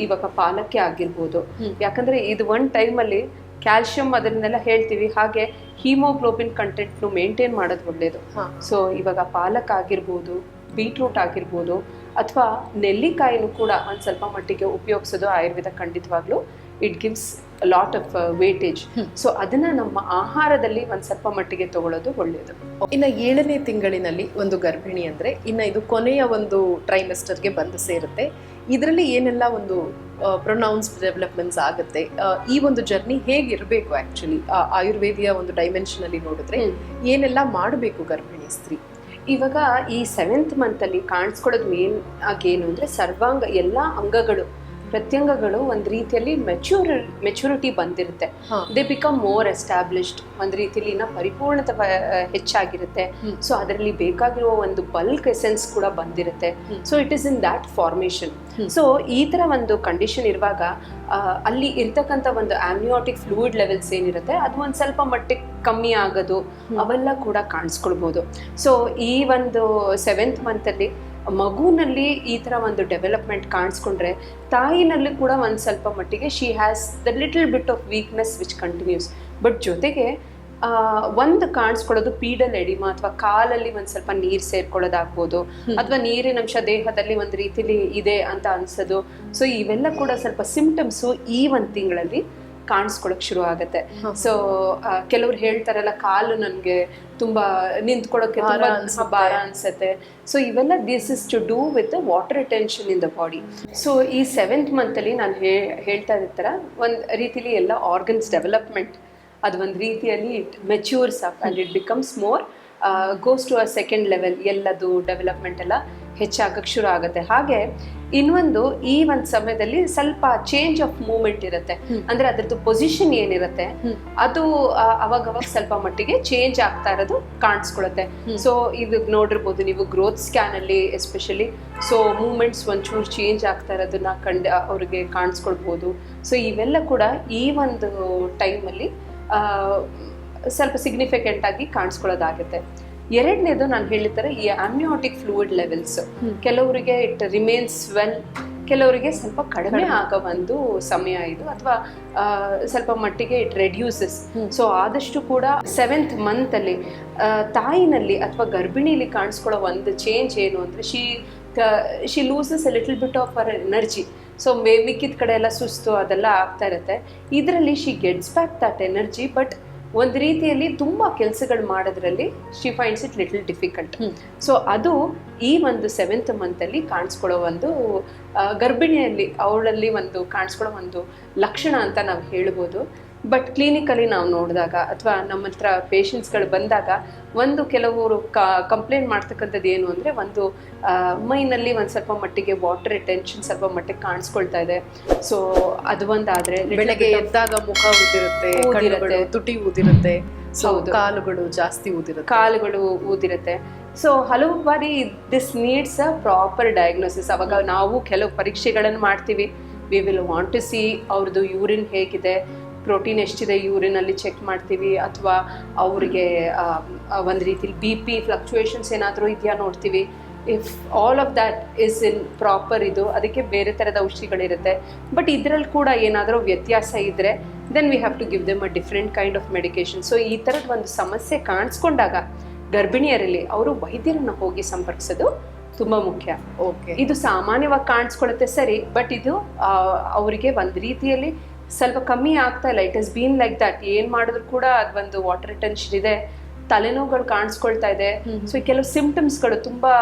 ಇವಾಗ ಪಾಲಕ್ಕೆ ಆಗಿರ್ಬೋದು. ಯಾಕಂದ್ರೆ ಇದು ಒಂದು ಟೈಮಲ್ಲಿ ಕ್ಯಾಲ್ಶಿಯಂ ಅದನ್ನೆಲ್ಲ ಹೇಳ್ತೀವಿ. ಹಾಗೆ ಹೀಮೋಗ್ಲೋಬಿನ್ ಕಂಟೆಂಟ್ನು ಮೇಂಟೈನ್ ಮಾಡೋದು ಒಳ್ಳೇದು. ಹಾ. ಸೊ ಇವಾಗ ಪಾಲಕ್ ಆಗಿರ್ಬೋದು ಬೀಟ್ರೂಟ್ ಆಗಿರ್ಬೋದು ಅಥವಾ ನೆಲ್ಲಿಕಾಯಿನೂ ಕೂಡ ಒಂದು ಸ್ವಲ್ಪ ಮಟ್ಟಿಗೆ ಉಪಯೋಗಿಸೋದು ಆಯುರ್ವೇದ ಖಂಡಿತವಾಗ್ಲೂ. It gives lot of weightage. So ಅದನ್ನ ನಮ್ಮ ಆಹಾರದಲ್ಲಿ ಒಂದು ಸ್ವಲ್ಪ ಮಟ್ಟಿಗೆ ತಗೊಳ್ಳೋದು ಒಳ್ಳೆಯದು ಇನ್ನು ಏಳನೇ ತಿಂಗಳಿನಲ್ಲಿ ಒಂದು ಗರ್ಭಿಣಿ ಅಂದ್ರೆ ಇನ್ನ ಇದು ಕೊನೆಯ ಒಂದು ಟ್ರೈಮೆಸ್ಟರ್ಗೆ ಬಂದು ಸೇರುತ್ತೆ. ಇದರಲ್ಲಿ ಏನೆಲ್ಲ ಒಂದು ಪ್ರೊನೌನ್ಸ್ ಡೆವಲಪ್ಮೆಂಟ್ಸ್ ಆಗುತ್ತೆ ಈ ಒಂದು ಜರ್ನಿ ಹೇಗಿರಬೇಕು ಆ್ಯಕ್ಚುಲಿ ಆಯುರ್ವೇದಿಯ ಒಂದು ಡೈಮೆನ್ಷನ್ ಅಲ್ಲಿ ನೋಡಿದ್ರೆ ಏನೆಲ್ಲ ಮಾಡಬೇಕು ಗರ್ಭಿಣಿ ಸ್ತ್ರೀ? ಇವಾಗ ಈ ಸೆವೆಂತ್ ಮಂತ್ ಅಲ್ಲಿ ಕಾಣಿಸ್ಕೊಡೋದು ಮೇನ್ ಆಗಿ ಏನು ಅಂದ್ರೆ ಸರ್ವಾಂಗ ಎಲ್ಲಾ ಅಂಗಗಳು ಪ್ರತ್ಯಂಗಗಳು ಒಂದು ರೀತಿಯಲ್ಲಿ ಮೆಚ್ಯೂರ್ ಮೆಚುರಿಟಿ ಬಂದಿರುತ್ತೆ ದೇ ಬಿಕಮ್ ಮೋರ್ ಎಸ್ಟಾಬ್ಲಿಷ್ಡ್ ಒಂದು ರೀತಿಯಲ್ಲಿ ಇನ್ನ ಪರಿಪೂರ್ಣತೆ ಹೆಚ್ಚಾಗಿರುತ್ತೆ. ಸೊ ಅದರಲ್ಲಿ ಬೇಕಾಗಿರುವ ಒಂದು ಬಲ್ಕ್ ಎಸೆನ್ಸ್ ಕೂಡ ಬಂದಿರುತ್ತೆ. So it is in that formation. So ಈ ತರ ಒಂದು ಕಂಡೀಷನ್ ಇರುವಾಗ ಅಲ್ಲಿ ಇರ್ತಕ್ಕಂಥ ಒಂದು ಆಮ್ಯೋಟಿಕ್ ಫ್ಲೂಯಿಡ್ ಲೆವೆಲ್ಸ್ ಏನಿರುತ್ತೆ ಅದು ಒಂದು ಸ್ವಲ್ಪ ಮಟ್ಟಿಗೆ ಕಮ್ಮಿ ಆಗೋದು. ಅವೆಲ್ಲ ಕೂಡ ಕಾಣಿಸ್ಕೊಳ್ಬೋದು ಸೊ ಈ ಒಂದು ಸೆವೆಂತ್ ಮಂತಲ್ಲಿ ಮಗುನಲ್ಲಿ ಈ ಥರ ಒಂದು ಡೆವಲಪ್ಮೆಂಟ್ ಕಾಣಿಸ್ಕೊಂಡ್ರೆ ತಾಯಿನಲ್ಲಿ ಕೂಡ ಒಂದು ಸ್ವಲ್ಪ ಮಟ್ಟಿಗೆ she has the little bit of weakness which continues but ಜೊತೆಗೆ ಒಂದು ಕಾಣಿಸ್ಕೊಳ್ಳೋದು ಪೀಡಲ್ ಎಡಿಮಾ ಅಥವಾ ಕಾಲಲ್ಲಿ ಒಂದು ಸ್ವಲ್ಪ ನೀರು ಸೇರ್ಕೊಳ್ಳೋದಾಗ್ಬೋದು ಅಥವಾ ನೀರಿನ ಅಂಶ ದೇಹದಲ್ಲಿ ಒಂದು ರೀತಿಲಿ ಇದೆ ಅಂತ ಅನ್ಸೋದು. ಸೊ ಇವೆಲ್ಲ ಕೂಡ ಸ್ವಲ್ಪ ಸಿಂಪ್ಟಮ್ಸು ಈ ಒಂದು ತಿಂಗಳಲ್ಲಿ ಕಾಣಿಸ್ಕೊಳಕ್ ಶುರು ಆಗುತ್ತೆ. ಸೊ ಕೆಲವ್ರು ಹೇಳ್ತಾರಲ್ಲ ಕಾಲು ನನಗೆ ತುಂಬಾ ನಿಂತ್ಕೊಳ್ಳೋಕೆ ಭಾರ ತುಂಬಾ ಅನ್ಸುತ್ತೆ. ಭಾರ ಅನ್ಸುತ್ತೆ ಸೊ ಇವೆಲ್ಲ this is to do with water retention in the body so ಈ ಸೆವೆಂತ್ ಮಂತಲ್ಲಿ ನಾನು ಹೇಳ್ತಾ ಇದ್ದ ತರ ಒಂದು ರೀತಿಲಿ ಎಲ್ಲ ಆರ್ಗನ್ಸ್ ಡೆವಲಪ್ಮೆಂಟ್ ಅದು ಒಂದು ರೀತಿಯಲ್ಲಿ it matures up and it becomes more goes to a second level ಎಲ್ಲದು ಡೆವಲಪ್ಮೆಂಟ್ ಎಲ್ಲ ಹೆಚ್ಚಾಗಕ್ಕೆ ಶುರು ಆಗುತ್ತೆ ಹಾಗೆ ಇನ್ನೊಂದು ಈ ಒಂದು ಸಮಯದಲ್ಲಿ ಸ್ವಲ್ಪ ಚೇಂಜ್ ಆಫ್ ಮೂವ್ಮೆಂಟ್ ಇರುತ್ತೆ. ಅಂದ್ರೆ ಅದ್ರದ್ದು ಪೊಸಿಷನ್ ಏನಿರುತ್ತೆ. ಅದು ಅವಾಗ ಅವಾಗ ಸ್ವಲ್ಪ ಮಟ್ಟಿಗೆ ಚೇಂಜ್ ಆಗ್ತಾ ಇರೋದು ಕಾಣಿಸ್ಕೊಳುತ್ತೆ. ಸೊ ಇದು ನೋಡಿರ್ಬೋದು ನೀವು ಗ್ರೋತ್ ಸ್ಕ್ಯಾನ್ ಅಲ್ಲಿ ಎಸ್ಪೆಷಲಿ ಸೊ ಮೂವ್ಮೆಂಟ್ಸ್ ಒಂಚೂರು ಚೇಂಜ್ ಆಗ್ತಾ ಇರೋದನ್ನ ಕಂಡು ಅವ್ರಿಗೆ ಕಾಣಿಸ್ಕೊಳ್ಬೋದು ಸೊ ಇವೆಲ್ಲ ಕೂಡ ಈ ಒಂದು ಟೈಮಲ್ಲಿ ಸ್ವಲ್ಪ ಸಿಗ್ನಿಫಿಕೆಂಟ್ ಆಗಿ ಕಾಣಿಸ್ಕೊಳ್ಳೋದಾಗುತ್ತೆ ಎರಡನೇದು ನಾನು ಹೇಳಿದ ಈ ಆಮ್ನಿಯಾಟಿಕ್ ಫ್ಲೂಯಿಡ್ ಲೆವೆಲ್ಸ್. ಕೆಲವರಿಗೆ ಇಟ್ ರಿಮೇನ್ಸ್ ವೆಲ್ ಕೆಲವರಿಗೆ ಸ್ವಲ್ಪ ಕಡಿಮೆ. ಆಗೋ ಒಂದು ಸಮಯ ಇದು ಅಥವಾ ಸ್ವಲ್ಪ ಮಟ್ಟಿಗೆ ಇಟ್ ರೆಡ್ಯೂಸಸ್. ಸೊ ಆದಷ್ಟು ಕೂಡ ಸೆವೆಂತ್ ಮಂತ್ ಅಲ್ಲಿ ತಾಯಿನಲ್ಲಿ ಅಥವಾ ಗರ್ಭಿಣಿಲಿ ಕಾಣಿಸ್ಕೊಳ್ಳೋ ಒಂದು ಚೇಂಜ್ ಏನು ಅಂದ್ರೆ she she loses a little bit of our energy so may ಮಿಕ್ಕಿದ ಕಡೆ ಎಲ್ಲ ಸುಸ್ತು ಅದೆಲ್ಲ ಆಗ್ತಾ ಇರುತ್ತೆ ಇದರಲ್ಲಿ she gets back that energy but ಒಂದು ರೀತಿಯಲ್ಲಿ ತುಂಬ ಕೆಲಸಗಳು ಮಾಡೋದ್ರಲ್ಲಿ she finds it little difficult. So ಅದು ಈ ಒಂದು ಸೆವೆಂತ್ ಮಂತಲ್ಲಿ ಕಾಣಿಸ್ಕೊಳ್ಳೋ ಒಂದು ಗರ್ಭಿಣಿಯಲ್ಲಿ ಅವಳಲ್ಲಿ ಒಂದು ಕಾಣಿಸ್ಕೊಳ್ಳೋ ಒಂದು ಲಕ್ಷಣ ಅಂತ ನಾವು ಹೇಳ್ಬೋದು ಬಟ್ ಕ್ಲಿನಿಕಲ್ಲಿ ನಾವು ನೋಡಿದಾಗ ಅಥವಾ ನಮ್ಮ ಹತ್ರ ಪೇಷಂಟ್ಸ್ಗಳು ಬಂದಾಗ ಒಂದು ಕೆಲವರು ಕಂಪ್ಲೇಂಟ್ ಮಾಡ್ತಕ್ಕಂಥದ್ದು ಏನು ಅಂದರೆ ಒಂದು ಮೈನಲ್ಲಿ ಒಂದು ಸ್ವಲ್ಪ ಮಟ್ಟಿಗೆ ವಾಟರ್ ರಿಟೆನ್ಷನ್ ಸ್ವಲ್ಪ ಮಟ್ಟಿಗೆ ಕಾಣಿಸ್ಕೊಳ್ತಾ ಇದೆ. ಸೊ ಅದು ಒಂದಾದರೆ ಬೆಳಗ್ಗೆ ಎದ್ದಾಗ ಮುಖ ಊದಿರುತ್ತೆ ಊದಿರುತ್ತೆ. ತುಟಿ ಊದಿರುತ್ತೆ ಸೊ ಕಾಲುಗಳು ಜಾಸ್ತಿ ಊದಿರುತ್ತೆ. ಕಾಲುಗಳು ಊದಿರುತ್ತೆ. ಸೊ ಹಲವು ಬಾರಿ this needs a proper diagnosis ಅವಾಗ ನಾವು ಕೆಲವು ಪರೀಕ್ಷೆಗಳನ್ನು ಮಾಡ್ತೀವಿ. We will want to see ಅವ್ರದ್ದು ಯೂರಿನ್ ಹೇಗಿದೆ. ಪ್ರೋಟೀನ್ ಎಷ್ಟಿದೆ ಯೂರಿನಲ್ಲಿ ಚೆಕ್ ಮಾಡ್ತೀವಿ ಅಥವಾ ಅವರಿಗೆ ಒಂದು ರೀತಿಲಿ ಬಿ ಪಿ ಫ್ಲಕ್ಚುಯೇಷನ್ಸ್ ಏನಾದರೂ ಇದೆಯಾ ನೋಡ್ತೀವಿ. If all of that is in proper ಇದು ಅದಕ್ಕೆ ಬೇರೆ ಥರದ ಔಷಧಿಗಳಿರುತ್ತೆ. ಬಟ್ ಇದರಲ್ಲಿ ಕೂಡ ಏನಾದರೂ ವ್ಯತ್ಯಾಸ ಇದ್ದರೆ then we have to give them a different kind of medication so ಈ ಥರದ ಒಂದು ಸಮಸ್ಯೆ ಕಾಣಿಸ್ಕೊಂಡಾಗ ಗರ್ಭಿಣಿಯರಲ್ಲಿ ಅವರು ವೈದ್ಯರನ್ನ ಹೋಗಿ ಸಂಪರ್ಕಿಸೋದು ತುಂಬ ಮುಖ್ಯ. ಓಕೆ ಇದು ಸಾಮಾನ್ಯವಾಗಿ ಕಾಣಿಸ್ಕೊಳ್ಳುತ್ತೆ ಸರಿ ಬಟ್ ಇದು ಅವರಿಗೆ ಒಂದು ರೀತಿಯಲ್ಲಿ ಸ್ವಲ್ಪ ಕಮ್ಮಿ ಆಗ್ತಾ ಇಲ್ಲ. It is been like that ಏನ್ ಮಾಡಿದ್ರು ಕೂಡ ಅದೊಂದು ವಾಟರ್ ರಿಟೆನ್ಷನ್ ಇದೆ. ತಲೆನೋವುಗಳು ಕಾಣಿಸ್ಕೊಳ್ತಾ ಇದೆ. ಸೊ ಕೆಲವು ಸಿಂಪ್ಟಮ್ಸ್ಗಳು ತುಂಬಾ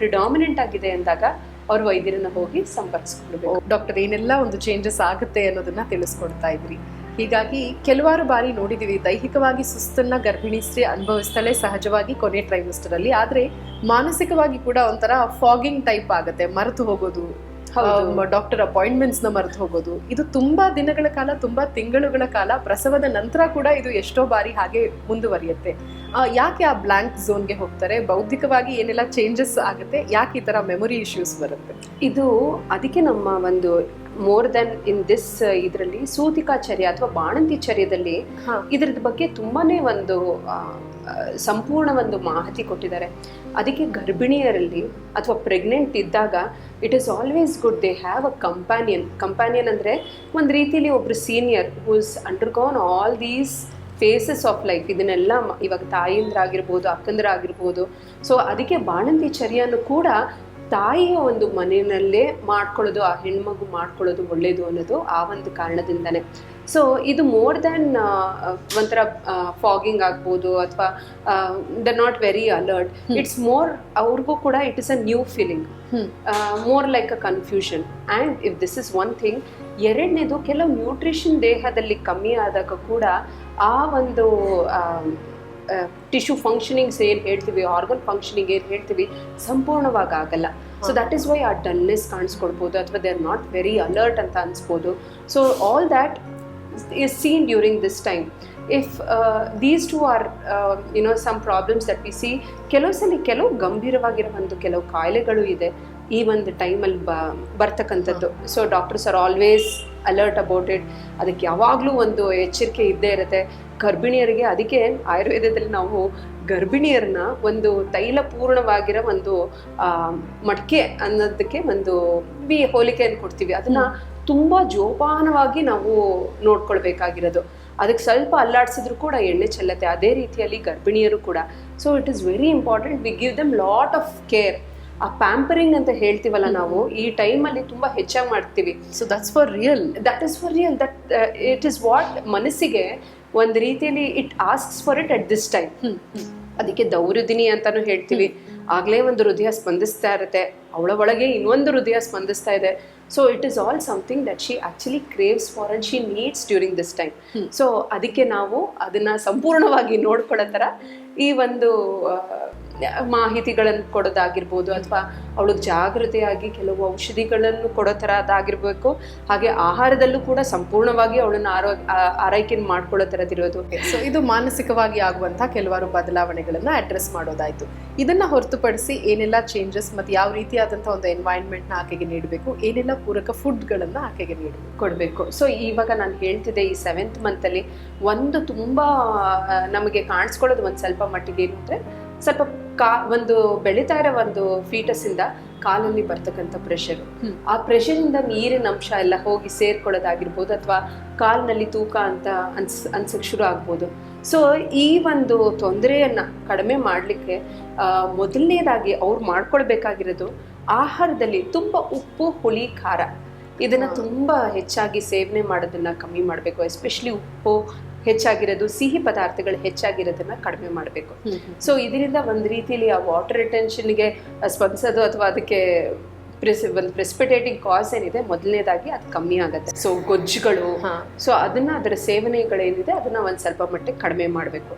ಪ್ರಿಡಾಮಿನೆಂಟ್ ಆಗಿದೆ ಅಂದಾಗ ಅವ್ರ ವೈದ್ಯರನ್ನ ಹೋಗಿ ಸಂಪರ್ಕಿಸ್ಕೊಳ್ಬೇಕು. ಡಾಕ್ಟರ್ ಏನೆಲ್ಲ ಒಂದು ಚೇಂಜಸ್ ಆಗುತ್ತೆ ಅನ್ನೋದನ್ನ ತಿಳಿಸ್ಕೊಡ್ತಾ ಇದ್ರಿ. ಹೀಗಾಗಿ ಕೆಲವಾರು ಬಾರಿ ನೋಡಿದೀವಿ ದೈಹಿಕವಾಗಿ ಸುಸ್ತನ್ನ ಗರ್ಭಿಣಿ ಸ್ತ್ರೀ ಅನುಭವಿಸ್ತಾಳೆ ಸಹಜವಾಗಿ ಕೊನೆ ಟ್ರೈಮಿಸ್ಟರ್ ಅಲ್ಲಿ. ಆದ್ರೆ ಮಾನಸಿಕವಾಗಿ ಕೂಡ ಒಂಥರ ಫಾಗಿಂಗ್ ಟೈಪ್ ಆಗುತ್ತೆ ಮರೆತು ಹೋಗೋದು. ಡಾಕ್ಟರ್ ಅಪಾಯಿಂಟ್ಮೆಂಟ್ಸ್ನ ಮರೆತು ಹೋಗೋದು. ಇದು ತುಂಬಾ ದಿನಗಳ ಕಾಲ ತುಂಬಾ ತಿಂಗಳುಗಳ ಕಾಲ ಪ್ರಸವದ ನಂತರ ಕೂಡ ಇದು ಎಷ್ಟೋ ಬಾರಿ ಹಾಗೆ ಮುಂದುವರಿಯುತ್ತೆ. ಯಾಕೆ ಆ ಬ್ಲಾಂಕ್ ಝೋನ್ಗೆ ಹೋಗ್ತಾರೆ? ಬೌದ್ಧಿಕವಾಗಿ ಏನೆಲ್ಲ ಚೇಂಜಸ್ ಆಗುತ್ತೆ? ಯಾಕೆ ಈ ತರ ಮೆಮೊರಿ ಇಶ್ಯೂಸ್ ಬರುತ್ತೆ? ಇದು ಅದಕ್ಕೆ ನಮ್ಮ ಒಂದು ಮೋರ್ ದೆನ್ ಇನ್ ದಿಸ್ ಇದರಲ್ಲಿ ಸೂತಿಕಾಚರ್ಯ ಅಥವಾ ಬಾಣಂತಿ ಚರ್ಯದಲ್ಲಿ ಹಾ. ಇದ್ರದ್ ಬಗ್ಗೆ ತುಂಬಾನೇ ಒಂದು ಸಂಪೂರ್ಣ ಒಂದು ಮಾಹಿತಿ ಕೊಟ್ಟಿದ್ದಾರೆ. ಅದಕ್ಕೆ ಗರ್ಭಿಣಿಯರಲ್ಲಿ ಅಥವಾ ಪ್ರೆಗ್ನೆಂಟ್ ಇದ್ದಾಗ it is always good they have a companion companion ಅಂದರೆ ಒಂದು ರೀತಿಯಲ್ಲಿ ಒಬ್ಬರು senior who's undergone all these phases of life ಇದನ್ನೆಲ್ಲ ಇವಾಗ ತಾಯಿಂದ್ರಾಗಿರ್ಬೋದು ಅಕ್ಕಂದ್ರಾಗಿರ್ಬೋದು. ಸೊ ಅದಕ್ಕೆ ಬಾಣಂತಿ ಚರ್ಯನು ಕೂಡ ತಾಯಿಯ ಒಂದು ಮನೆಯಲ್ಲೇ ಮಾಡ್ಕೊಳ್ಳೋದು ಆ ಹೆಣ್ಮಗು ಮಾಡ್ಕೊಳ್ಳೋದು ಒಳ್ಳೇದು ಅನ್ನೋದು ಆ ಒಂದು ಕಾರಣದಿಂದನೇ. ಸೊ ಇದು ಮೋರ್ ದೆನ್ ಒಂಥರ ಫಾಗಿಂಗ್ ಆಗ್ಬೋದು ಅಥವಾ the not very alert it's more ಅವ್ರಿಗೂ ಕೂಡ it is a new feeling. More like a confusion and if this is one thing ಎರಡನೇದು ಕೆಲವು ನ್ಯೂಟ್ರಿಷನ್ ದೇಹದಲ್ಲಿ ಕಮ್ಮಿ ಆದಾಗ ಕೂಡ ಆ ಒಂದು ಟಿಶ್ಯೂ ಫಂಕ್ಷನಿಂಗ್ಸ್ ಏನು ಹೇಳ್ತೀವಿ ಆರ್ಗನ್ ಫಂಕ್ಷನಿಂಗ್ ಏನು ಹೇಳ್ತೀವಿ ಸಂಪೂರ್ಣವಾಗಿ ಆಗಲ್ಲ ಸೊ ದಟ್ ಈಸ್ ವೈ ಆ ಡಲ್ನೆಸ್ ಕಾಣಿಸ್ಕೊಳ್ಬೋದು ಅಥವಾ they are not very alert ಅಂತ ಅನ್ಸ್ಬೋದು. So all that is seen during this time if these two are you know some problems that some see ಕೆಲವು ಸಲ ಕೆಲವು ಗಂಭೀರವಾಗಿರೋ ಒಂದು ಕೆಲವು ಕಾಯಿಲೆಗಳು ಇದೆ. ಈ ಒಂದು ಟೈಮಲ್ಲಿ ಬ ಬರ್ತಕ್ಕಂಥದ್ದು. So doctors are always alert about it ಅದಕ್ಕೆ ಯಾವಾಗಲೂ ಒಂದು ಎಚ್ಚರಿಕೆ ಇದ್ದೇ ಇರುತ್ತೆ. ಗರ್ಭಿಣಿಯರಿಗೆ ಅದಕ್ಕೆ ಆಯುರ್ವೇದದಲ್ಲಿ ನಾವು ಗರ್ಭಿಣಿಯರನ್ನ ಒಂದು ತೈಲ ಪೂರ್ಣವಾಗಿರೋ ಒಂದು ಮಡಕೆ ಅನ್ನೋದಕ್ಕೆ ಒಂದು ಬಿ ಹೋಲಿಕೆಯನ್ನು ಕೊಡ್ತೀವಿ. ಅದನ್ನು ತುಂಬ ಜೋಪಾನವಾಗಿ ನಾವು ನೋಡ್ಕೊಳ್ಬೇಕಾಗಿರೋದು. ಅದಕ್ಕೆ ಸ್ವಲ್ಪ ಅಲ್ಲಾಡಿಸಿದ್ರು ಕೂಡ ಎಣ್ಣೆ ಚೆಲ್ಲತ್ತೆ. ಅದೇ ರೀತಿಯಲ್ಲಿ ಗರ್ಭಿಣಿಯರು ಕೂಡ. So it is very important we give them lot of care ಆ ಪ್ಯಾಂಪರಿಂಗ್ ಅಂತ ಹೇಳ್ತೀವಲ್ಲ ನಾವು ಈ ಟೈಮಲ್ಲಿ ತುಂಬಾ ಹೆಚ್ಚಾಗಿ ಮಾಡ್ತೀವಿ. So that's for real that is for real that it is what ಮನಸ್ಸಿಗೆ ಒಂದು ರೀತಿಯಲ್ಲಿ it asks for it at this time ಅದಕ್ಕೆ ದೌರುದಿನಿ ಅಂತಾನು ಹೇಳ್ತೀವಿ. ಆಗ್ಲೇ ಒಂದು ಹೃದಯ ಸ್ಪಂದಿಸ್ತಾ ಇರುತ್ತೆ. ಅವಳ ಒಳಗೆ ಇನ್ನೊಂದು ಹೃದಯ ಸ್ಪಂದಿಸ್ತಾ ಇದೆ. So it is all something that she actually craves for and she needs during this time so ಅದಕ್ಕೆ ನಾವು ಅದನ್ನ ಸಂಪೂರ್ಣವಾಗಿ ನೋಡ್ಕೊಳ್ಳೋ ಥರ ಈ ಒಂದು ಮಾಹಿತಿಗಳನ್ನು ಕೊಡೋದಾಗಿರ್ಬೋದು ಅಥವಾ ಅವಳಿಗೆ ಜಾಗೃತೆಯಾಗಿ ಕೆಲವು ಔಷಧಿಗಳನ್ನು ಕೊಡೋ ಥರದಾಗಿರ್ಬೇಕು ಹಾಗೆ ಆಹಾರದಲ್ಲೂ ಕೂಡ ಸಂಪೂರ್ಣವಾಗಿ ಅವಳನ್ನು ಆರೋ ಆರೈಕೆ ಮಾಡ್ಕೊಳ್ಳೋ ಥರದಿರೋದು. ಸೊ ಇದು ಮಾನಸಿಕವಾಗಿ ಆಗುವಂಥ ಕೆಲವಾರು ಬದಲಾವಣೆಗಳನ್ನು ಅಡ್ರೆಸ್ ಮಾಡೋದಾಯಿತು. ಇದನ್ನು ಹೊರತುಪಡಿಸಿ ಏನೆಲ್ಲ ಚೇಂಜಸ್ ಮತ್ತು ಯಾವ ರೀತಿಯಾದಂಥ ಒಂದು ಎನ್ವೈರನ್ಮೆಂಟ್ನ ಆಕೆಗೆ ನೀಡಬೇಕು, ಏನೆಲ್ಲ ಪೂರಕ ಫುಡ್ಗಳನ್ನು ಆಕೆಗೆ ನೀಡ, ಕೊಡಬೇಕು. ಸೊ ಇವಾಗ ನಾನು ಹೇಳ್ತಿದ್ದೆ ಈ ಸೆವೆಂತ್ ಮಂತಲ್ಲಿ ಒಂದು ತುಂಬ ನಮಗೆ ಕಾಣಿಸ್ಕೊಳ್ಳೋದು ಒಂದು ಸ್ವಲ್ಪ ಮಟ್ಟಿಗೆ ಏನು ಸ್ವಲ್ಪ ಕಾ ಒಂದು ಬೆಳೀತಾ ಇರೋ ಒಂದು ಫೀಟಸಿಂದ ಕಾಲಲ್ಲಿ ಬರ್ತಕ್ಕಂಥ ಪ್ರೆಷರ್ ಆ ಆ ಪ್ರೆಷರಿಂದ ನೀರಿನ ಅಂಶ ಎಲ್ಲ ಹೋಗಿ ಸೇರ್ಕೊಳ್ಳೋದಾಗಿರ್ಬೋದು ಅಥವಾ ಕಾಲಿನಲ್ಲಿ ತೂಕ ಅಂತ ಅನ್ಸ್ ಅನ್ಸಕ್ಕೆ ಶುರು ಆಗ್ಬೋದು. ಸೊ ಈ ಒಂದು ತೊಂದರೆಯನ್ನ ಕಡಿಮೆ ಮಾಡಲಿಕ್ಕೆ ಮೊದಲನೇದಾಗಿ ಅವ್ರು ಮಾಡ್ಕೊಳ್ಬೇಕಾಗಿರೋದು ಆಹಾರದಲ್ಲಿ ತುಂಬ ಉಪ್ಪು ಹುಳಿ ಖಾರ. ಇದನ್ನ ತುಂಬಾ ಹೆಚ್ಚಾಗಿ ಸೇವನೆ ಮಾಡೋದನ್ನ ಕಮ್ಮಿ ಮಾಡಬೇಕು. ಎಸ್ಪೆಷಲಿ ಉಪ್ಪು ಹೆಚ್ಚಾಗಿರೋದು ಸಿಹಿ ಪದಾರ್ಥಗಳು ಹೆಚ್ಚಾಗಿರೋದನ್ನ ಕಡಿಮೆ ಮಾಡಬೇಕು. ಸೊ ಇದರಿಂದ ಒಂದು ರೀತಿಯಲ್ಲಿ ಆ ವಾಟರ್ ರಿಟೆನ್ಷನ್ಗೆ ಸ್ಪಂದಿಸೋದು ಅಥವಾ ಅದಕ್ಕೆ ಪ್ರೆಸ್ ಒಂದು ಪ್ರೆಸ್ಪಿಟೇಟಿಂಗ್ ಕಾಸ್ ಏನಿದೆ ಮೊದಲನೇದಾಗಿ ಅದು ಕಮ್ಮಿ ಆಗುತ್ತೆ. ಸೊ ಗೊಜ್ಜುಗಳು. ಹಾ. ಸೊ ಅದನ್ನ ಅದರ ಸೇವನೆಗಳೇನಿದೆ ಅದನ್ನ ಒಂದು ಸ್ವಲ್ಪ ಮಟ್ಟಿಗೆ ಕಡಿಮೆ ಮಾಡಬೇಕು.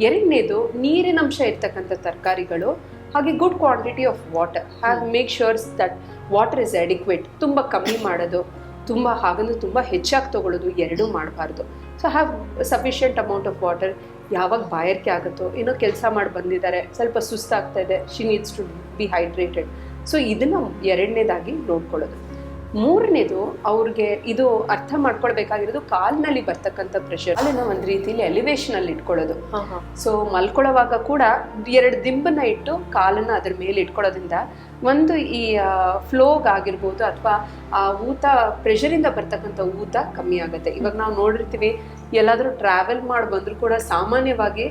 ಎರಡನೇದು ನೀರಿನಂಶ ಇರ್ತಕ್ಕಂಥ ತರಕಾರಿಗಳು ಹಾಗೆ good quantity of water have make sure that water is adequate ತುಂಬ ಕಮ್ಮಿ ಮಾಡೋದು ತುಂಬ ಹಾಗಂದ್ರೆ ತುಂಬ ಹೆಚ್ಚಾಗಿ ತಗೊಳ್ಳೋದು ಎರಡೂ ಮಾಡಬಾರ್ದು. So have sufficient amount of water ಯಾವಾಗ ಬಾಯರ್ಕೆ ಆಗುತ್ತೋ, ಏನೋ ಕೆಲಸ ಮಾಡಿ ಬಂದಿದ್ದಾರೆ, ಸ್ವಲ್ಪ ಸುಸ್ತಾಗ್ತಾ ಇದೆ she needs to be hydrated so ಇದನ್ನು ಎರಡನೇದಾಗಿ ನೋಡ್ಕೊಳ್ಳೋದು. ಮೂರನೇದು ಅವ್ರಿಗೆ ಇದು ಅರ್ಥ ಮಾಡ್ಕೊಳ್ಬೇಕಾಗಿರೋದು ಕಾಲ್ನಲ್ಲಿ ಬರ್ತಕ್ಕಂಥ ಪ್ರೆಷರ್ ಅಲ್ಲಿನ ಒಂದು ರೀತಿಯಲ್ಲಿ ಎಲಿವೇಶನ್ ಅಲ್ಲಿ ಇಟ್ಕೊಳ್ಳೋದು. ಸೊ ಮಲ್ಕೊಳ್ಳೋವಾಗ ಕೂಡ ಎರಡು ದಿಂಬನ್ನ ಇಟ್ಟು ಕಾಲನ್ನ ಅದ್ರ ಮೇಲೆ ಇಟ್ಕೊಳ್ಳೋದ್ರಿಂದ ಒಂದು ಈ ಫ್ಲೋಗ್ ಆಗಿರ್ಬೋದು ಅಥವಾ ಆ ಊತ ಪ್ರೆಷರಿಂದ ಬರ್ತಕ್ಕಂಥ ಊತ ಕಮ್ಮಿ ಆಗುತ್ತೆ. ಇವಾಗ ನಾವು ನೋಡಿರ್ತೀವಿ ಎಲ್ಲಾದ್ರೂ ಟ್ರಾವೆಲ್ ಮಾಡಿ ಬಂದ್ರು ಕೂಡ ಸಾಮಾನ್ಯವಾಗಿ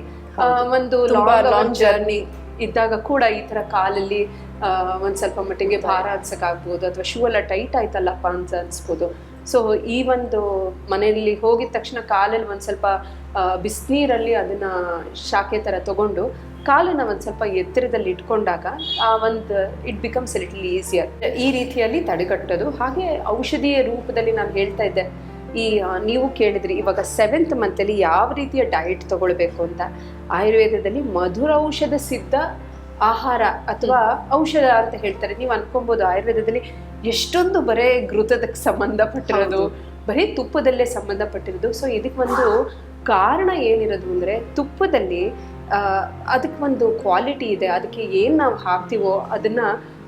ಒಂದು ಲಾಂಗ್ ಜರ್ನಿ ಇದ್ದಾಗ ಕೂಡ ಈ ತರ ಕಾಲಲ್ಲಿ ಒಂದ್ ಸ್ವಲ್ಪ ಮಟ್ಟಿಗೆ ಭಾರ ಅನ್ಸಕ್ಕಾಗ್ಬೋದು ಅಥವಾ ಶೂ ಎಲ್ಲ ಟೈಟ್ ಆಯ್ತಲ್ಲಪ್ಪ ಅಂತ ಅನ್ಸ್ಬೋದು. ಸೊ ಈ ಒಂದು ಮನೆಯಲ್ಲಿ ಹೋಗಿದ ತಕ್ಷಣ ಕಾಲಲ್ಲಿ ಒಂದು ಸ್ವಲ್ಪ ಬಿಸಿನೀರಲ್ಲಿ ಅದನ್ನ ಶಾಖೆ ತರ ತಗೊಂಡು ಕಾಲನ್ನು ಒಂದು ಸ್ವಲ್ಪ ಎತ್ತರದಲ್ಲಿ ಇಟ್ಕೊಂಡಾಗ ಆ ಒಂದು ಇಟ್ ಬಿಕಮ್ಸ್ ಲಿಟಲ್ ಈಸಿಯರ್ ಈ ರೀತಿಯಲ್ಲಿ ತಡೆಗಟ್ಟೋದು. ಹಾಗೆ ಔಷಧಿಯ ರೂಪದಲ್ಲಿ ನಾನು ಹೇಳ್ತಾ ಇದ್ದೆ. ಈ ನೀವು ಕೇಳಿದ್ರಿ ಇವಾಗ ಸೆವೆಂತ್ ಮಂತಲ್ಲಿ ಯಾವ ರೀತಿಯ ಡಯಟ್ ತಗೊಳ್ಬೇಕು ಅಂತ. ಆಯುರ್ವೇದದಲ್ಲಿ ಮಧುರ ಔಷಧ ಸಿದ್ಧ ಆಹಾರ ಅಥವಾ ಔಷಧ ಅಂತ ಹೇಳ್ತಾರೆ. ನೀವು ಅನ್ಕೊಬಹುದು ಆಯುರ್ವೇದದಲ್ಲಿ ಎಷ್ಟೊಂದು ಬರೇ ಘೃತದಕ್ಕೆ ಸಂಬಂಧಪಟ್ಟಿರೋದು ಬರೀ ತುಪ್ಪದಲ್ಲೇ ಸಂಬಂಧಪಟ್ಟಿರೋದು. ಸೊ ಇದಕ್ಕೆ ಒಂದು ಕಾರಣ ಏನಿರೋದು ಅಂದ್ರೆ ತುಪ್ಪದಲ್ಲಿ ಆ, ಅದಕ್ಕೆ ಒಂದು ಕ್ವಾಲಿಟಿ ಇದೆ. ಅದಕ್ಕೆ ಏನು ನಾವು ಹಾಕ್ತೀವೋ ಅದನ್ನ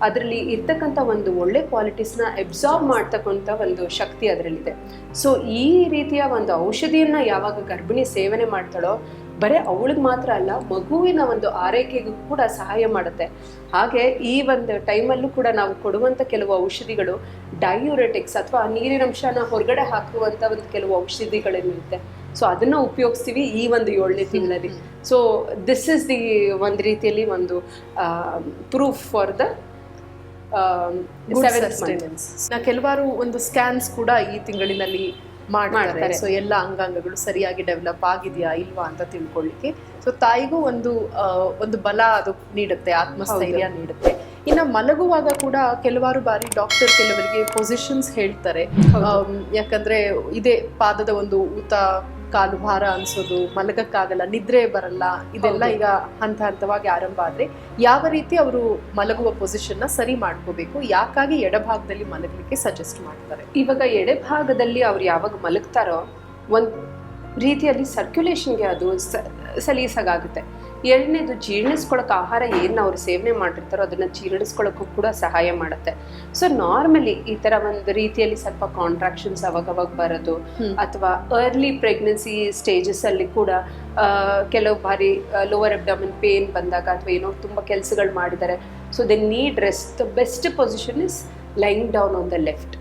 ಅದರಲ್ಲಿ ಇರ್ತಕ್ಕಂಥ ಒಂದು ಒಳ್ಳೆ ಕ್ವಾಲಿಟೀಸ್ನ ಅಬ್ಸಾರ್ಬ್ ಮಾಡ್ತಕ್ಕಂಥ ಒಂದು ಶಕ್ತಿ ಅದರಲ್ಲಿದೆ. ಸೊ ಈ ರೀತಿಯ ಒಂದು ಔಷಧಿಯನ್ನ ಯಾವಾಗ ಗರ್ಭಿಣಿ ಸೇವನೆ ಮಾಡ್ತಾಳೋ ಬರೀ ಅವಳಿಗೆ ಮಾತ್ರ ಅಲ್ಲ ಮಗುವಿನ ಒಂದು ಆರೈಕೆಗೂ ಕೂಡ ಸಹಾಯ ಮಾಡುತ್ತೆ. ಹಾಗೆ ಈ ಒಂದು ಟೈಮಲ್ಲೂ ಕೂಡ ನಾವು ಕೊಡುವಂಥ ಕೆಲವು ಔಷಧಿಗಳು ಡಯೂರೆಟಿಕ್ಸ್ ಅಥವಾ ನೀರಿನಂಶನ ಹೊರಗಡೆ ಹಾಕುವಂಥ ಒಂದು ಕೆಲವು ಔಷಧಿಗಳೇನಿರುತ್ತೆ ಸೊ ಅದನ್ನ ಉಪಯೋಗಿಸ್ತೀವಿ ಈ ಒಂದು ಏಳನೇ ತಿಂಗಳಲ್ಲಿ. ಸೊ ದಿಸ್ ಇಸ್ ದಿ ಒಂದು ರೀತಿಯಲ್ಲಿ ಒಂದು ಪ್ರೂಫ್ ಫಾರ್ ದ ನಾ ಕೆಲವಾರು ಒಂದು ಸ್ಕ್ಯಾನ್ಸ್ ಕೂಡ ಈ ತಿಂಗಳಿನಲ್ಲಿ ಮಾಡ್ತಾರೆ. ಸೊ ಎಲ್ಲ ಅಂಗಾಂಗಗಳು ಸರಿಯಾಗಿ ಡೆವಲಪ್ ಆಗಿದೆಯಾ ಇಲ್ವಾ ಅಂತ ತಿಳ್ಕೊಳ್ಳಿಕ್ಕೆ ಸೊ ತಾಯಿಗೂ ಒಂದು ಒಂದು ಬಲ ಅದು ನೀಡುತ್ತೆ ಆತ್ಮಸ್ಥೈರ್ಯ ನೀಡುತ್ತೆ. ಇನ್ನು ಮಲಗುವಾಗ ಕೂಡ ಕೆಲವಾರು ಬಾರಿ ಡಾಕ್ಟರ್ ಕೆಲವರಿಗೆ ಪೊಸಿಷನ್ಸ್ ಹೇಳ್ತಾರೆ. ಯಾಕಂದ್ರೆ ಇದೇ ಪಾದದ ಒಂದು ಊತ ಕಾಲು ಭಾರ ಅನ್ಸೋದು ಮಲಗಕ್ಕಾಗಲ್ಲ ನಿದ್ರೆ ಬರಲ್ಲ ಇದೆಲ್ಲ ಈಗ ಹಂತ ಹಂತವಾಗಿ ಆರಂಭ ಆದ್ರೆ ಯಾವ ರೀತಿ ಅವರು ಮಲಗುವ ಪೊಸಿಷನ್ನ ಸರಿ ಮಾಡ್ಕೋಬೇಕು ಯಾಕಾಗಿ ಎಡಭಾಗದಲ್ಲಿ ಮಲಗಲಿಕ್ಕೆ ಸಜೆಸ್ಟ್ ಮಾಡ್ತಾರೆ? ಇವಾಗ ಎಡಭಾಗದಲ್ಲಿ ಅವ್ರು ಯಾವಾಗ ಮಲಗ್ತಾರೋ ಒಂದು ರೀತಿಯಲ್ಲಿ ಸರ್ಕ್ಯುಲೇಷನ್ಗೆ ಅದು ಸಲೀಸಾಗುತ್ತೆ ಎರಡನೇದು ಜೀರ್ಣಿಸ್ಕೊಳಕ್ಕೆ ಆಹಾರ ಏನು ಅವ್ರು ಸೇವನೆ ಮಾಡಿರ್ತಾರೋ ಅದನ್ನ ಜೀರ್ಣಿಸ್ಕೊಳಕ್ಕೂ ಕೂಡ ಸಹಾಯ ಮಾಡುತ್ತೆ. ಸೊ ನಾರ್ಮಲಿ ಈ ಥರ ಒಂದು ರೀತಿಯಲ್ಲಿ ಸ್ವಲ್ಪ ಕಾಂಟ್ರಾಕ್ಷನ್ಸ್ ಅವಾಗವಾಗ ಬರೋದು ಅಥವಾ ಅರ್ಲಿ ಪ್ರೆಗ್ನೆನ್ಸಿ ಸ್ಟೇಜಸ್ ಅಲ್ಲಿ ಕೂಡ ಕೆಲವು ಬಾರಿ ಲೋವರ್ ಅಬ್ಡಮನ್ ಪೇನ್ ಬಂದಾಗ ಅಥವಾ ಏನೋ ತುಂಬ ಕೆಲಸಗಳು ಮಾಡಿದ್ದಾರೆ so they need rest the best position is lying down on the left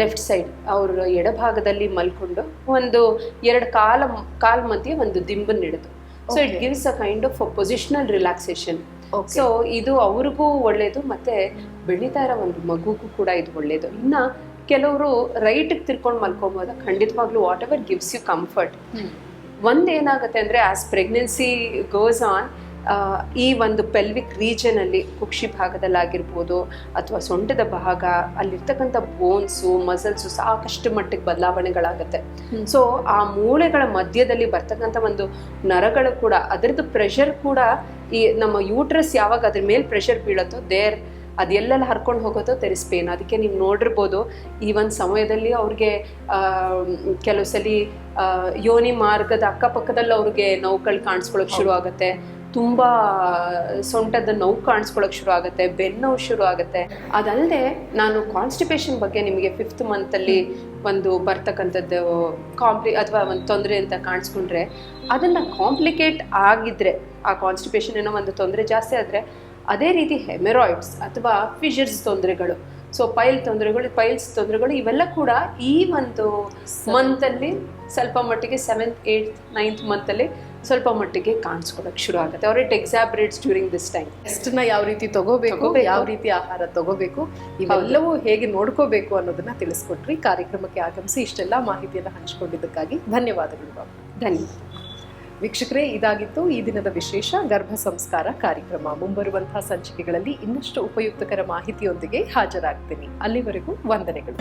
left side ಅವರು ಎಡಭಾಗದಲ್ಲಿ ಮಲ್ಕೊಂಡು ಒಂದು ಎರಡು ಕಾಲ ಕಾಲ್ ಮಧ್ಯೆ ಒಂದು ದಿಂಬನ್ನು ಹಿಡಿದು. So it. Gives a kind of positional relaxation. So ಇದು ಅವ್ರಿಗೂ ಒಳ್ಳೇದು ಮತ್ತೆ ಬೆಳೀತಾ ಇರೋ ಒಂದು ಮಗುಗೂ ಕೂಡ ಇದು ಒಳ್ಳೇದು. ಇನ್ನ ಕೆಲವರು ರೈಟ್ ತಿರ್ಕೊಂಡು ಮಲ್ಕೊಬೋದ. ಖಂಡಿತವಾಗ್ಲೂ whatever gives you comfort ಒಂದೇನಾಗುತ್ತೆ ಅಂದ್ರೆ ಆಸ್ ಪ್ರೆಗ್ನೆನ್ಸಿ ಗೋಸ್ ಆನ್ ಈ ಒಂದು ಪೆಲ್ವಿಕ್ ರೀಜನ್ ಅಲ್ಲಿ ಕುಕ್ಷಿ ಭಾಗದಲ್ಲಾಗಿರ್ಬೋದು ಅಥವಾ ಸೊಂಟದ ಭಾಗ ಅಲ್ಲಿರ್ತಕ್ಕಂಥ ಬೋನ್ಸು ಮಸಲ್ಸು ಸಾಕಷ್ಟು ಮಟ್ಟಿಗೆ ಬದಲಾವಣೆಗಳಾಗುತ್ತೆ. ಸೊ ಆ ಮೂಳೆಗಳ ಮಧ್ಯದಲ್ಲಿ ಬರ್ತಕ್ಕಂಥ ಒಂದು ನರಗಳು ಕೂಡ ಅದರದ್ದು ಪ್ರೆಷರ್ ಕೂಡ ಈ ನಮ್ಮ ಯೂಟ್ರಸ್ ಯಾವಾಗ ಅದ್ರ ಮೇಲೆ ಪ್ರೆಷರ್ ಬೀಳುತ್ತೋ ದೇರ್ ಅದೆಲ್ಲೆಲ್ಲ ಹರ್ಕೊಂಡು ಹೋಗೋದೋ ತೆರಿಸ್ ಪೇನ್ ಅದಕ್ಕೆ ನೀವು ನೋಡಿರ್ಬೋದು ಈ ಒಂದು ಸಮಯದಲ್ಲಿ ಅವ್ರಿಗೆ ಕೆಲವು ಸಲ ಯೋನಿ ಮಾರ್ಗದ ಅಕ್ಕಪಕ್ಕದಲ್ಲಿ ಅವ್ರಿಗೆ ನೋವುಗಳು ಕಾಣಿಸ್ಕೊಳ್ಳೋಕೆ ಶುರು ಆಗುತ್ತೆ ತುಂಬಾ ಸೊಂಟದ ನೋವು ಕಾಣಿಸ್ಕೊಳ್ಳೋಕೆ ಶುರು ಆಗುತ್ತೆ ಬೆನ್ನೋವು ಶುರು ಆಗುತ್ತೆ. ಅದಲ್ಲದೆ ನಾನು ಕಾನ್ಸ್ಟಿಪೇಷನ್ ಬಗ್ಗೆ ನಿಮಗೆ ಫಿಫ್ತ್ ಮಂತಲ್ಲಿ ಒಂದು ಬರ್ತಕ್ಕಂಥದ್ದು ಕಾಂಪ್ಲಿ ಅಥವಾ ಒಂದು ತೊಂದರೆ ಅಂತ ಕಾಣಿಸ್ಕೊಂಡ್ರೆ ಅದನ್ನು ಕಾಂಪ್ಲಿಕೇಟ್ ಆಗಿದ್ರೆ ಆ ಕಾನ್ಸ್ಟಿಪೇಷನ್ ಏನೋ ಒಂದು ತೊಂದರೆ ಜಾಸ್ತಿ ಆದರೆ ಅದೇ ರೀತಿ ಹೆಮೆರಾಯ್ಡ್ಸ್ ಅಥವಾ ಫಿಷರ್ಸ್ ತೊಂದರೆಗಳು. ಸೊ ಪೈಲ್ ತೊಂದರೆಗಳು ಪೈಲ್ಸ್ ತೊಂದರೆಗಳು ಇವೆಲ್ಲ ಕೂಡ ಈ ಒಂದು ಮಂತಲ್ಲಿ ಸ್ವಲ್ಪ ಮಟ್ಟಿಗೆ ಸೆವೆಂತ್ ಏಯ್ತ್ ನೈನ್ತ್ ಮಂತಲ್ಲಿ ಸ್ವಲ್ಪ ಮಟ್ಟಿಗೆ ಕಾಣಿಸ್ಕೊಳಕ್ ಶುರು ಆಗುತ್ತೆ. ಅವ್ರ it exacerbates during this time ಎಷ್ಟನ್ನ ಯಾವ ರೀತಿ ತಗೋಬೇಕು ತಗೋಬೇಕು. ಯಾವ ರೀತಿ ಆಹಾರ ತಗೋಬೇಕು ಇವೆಲ್ಲವೂ ಹೇಗೆ ನೋಡ್ಕೋಬೇಕು ಅನ್ನೋದನ್ನ ತಿಳಿಸ್ಕೊಟ್ರಿ. ಕಾರ್ಯಕ್ರಮಕ್ಕೆ ಆಗಮಿಸಿ ಇಷ್ಟೆಲ್ಲ ಮಾಹಿತಿಯನ್ನು ಹಂಚಿಕೊಂಡಿದ್ದಕ್ಕಾಗಿ ಧನ್ಯವಾದಗಳು ಬಾಬು. ಧನ್ಯವಾದ. ವೀಕ್ಷಕರೇ ಇದಾಗಿತ್ತು ಈ ದಿನದ ವಿಶೇಷ ಗರ್ಭ ಸಂಸ್ಕಾರ ಕಾರ್ಯಕ್ರಮ. ಮುಂಬರುವಂತಹ ಸಂಚಿಕೆಗಳಲ್ಲಿ ಇನ್ನಷ್ಟು ಉಪಯುಕ್ತಕರ ಮಾಹಿತಿಯೊಂದಿಗೆ ಹಾಜರಾಗ್ತೀನಿ. ಅಲ್ಲಿವರೆಗೂ ವಂದನೆಗಳು.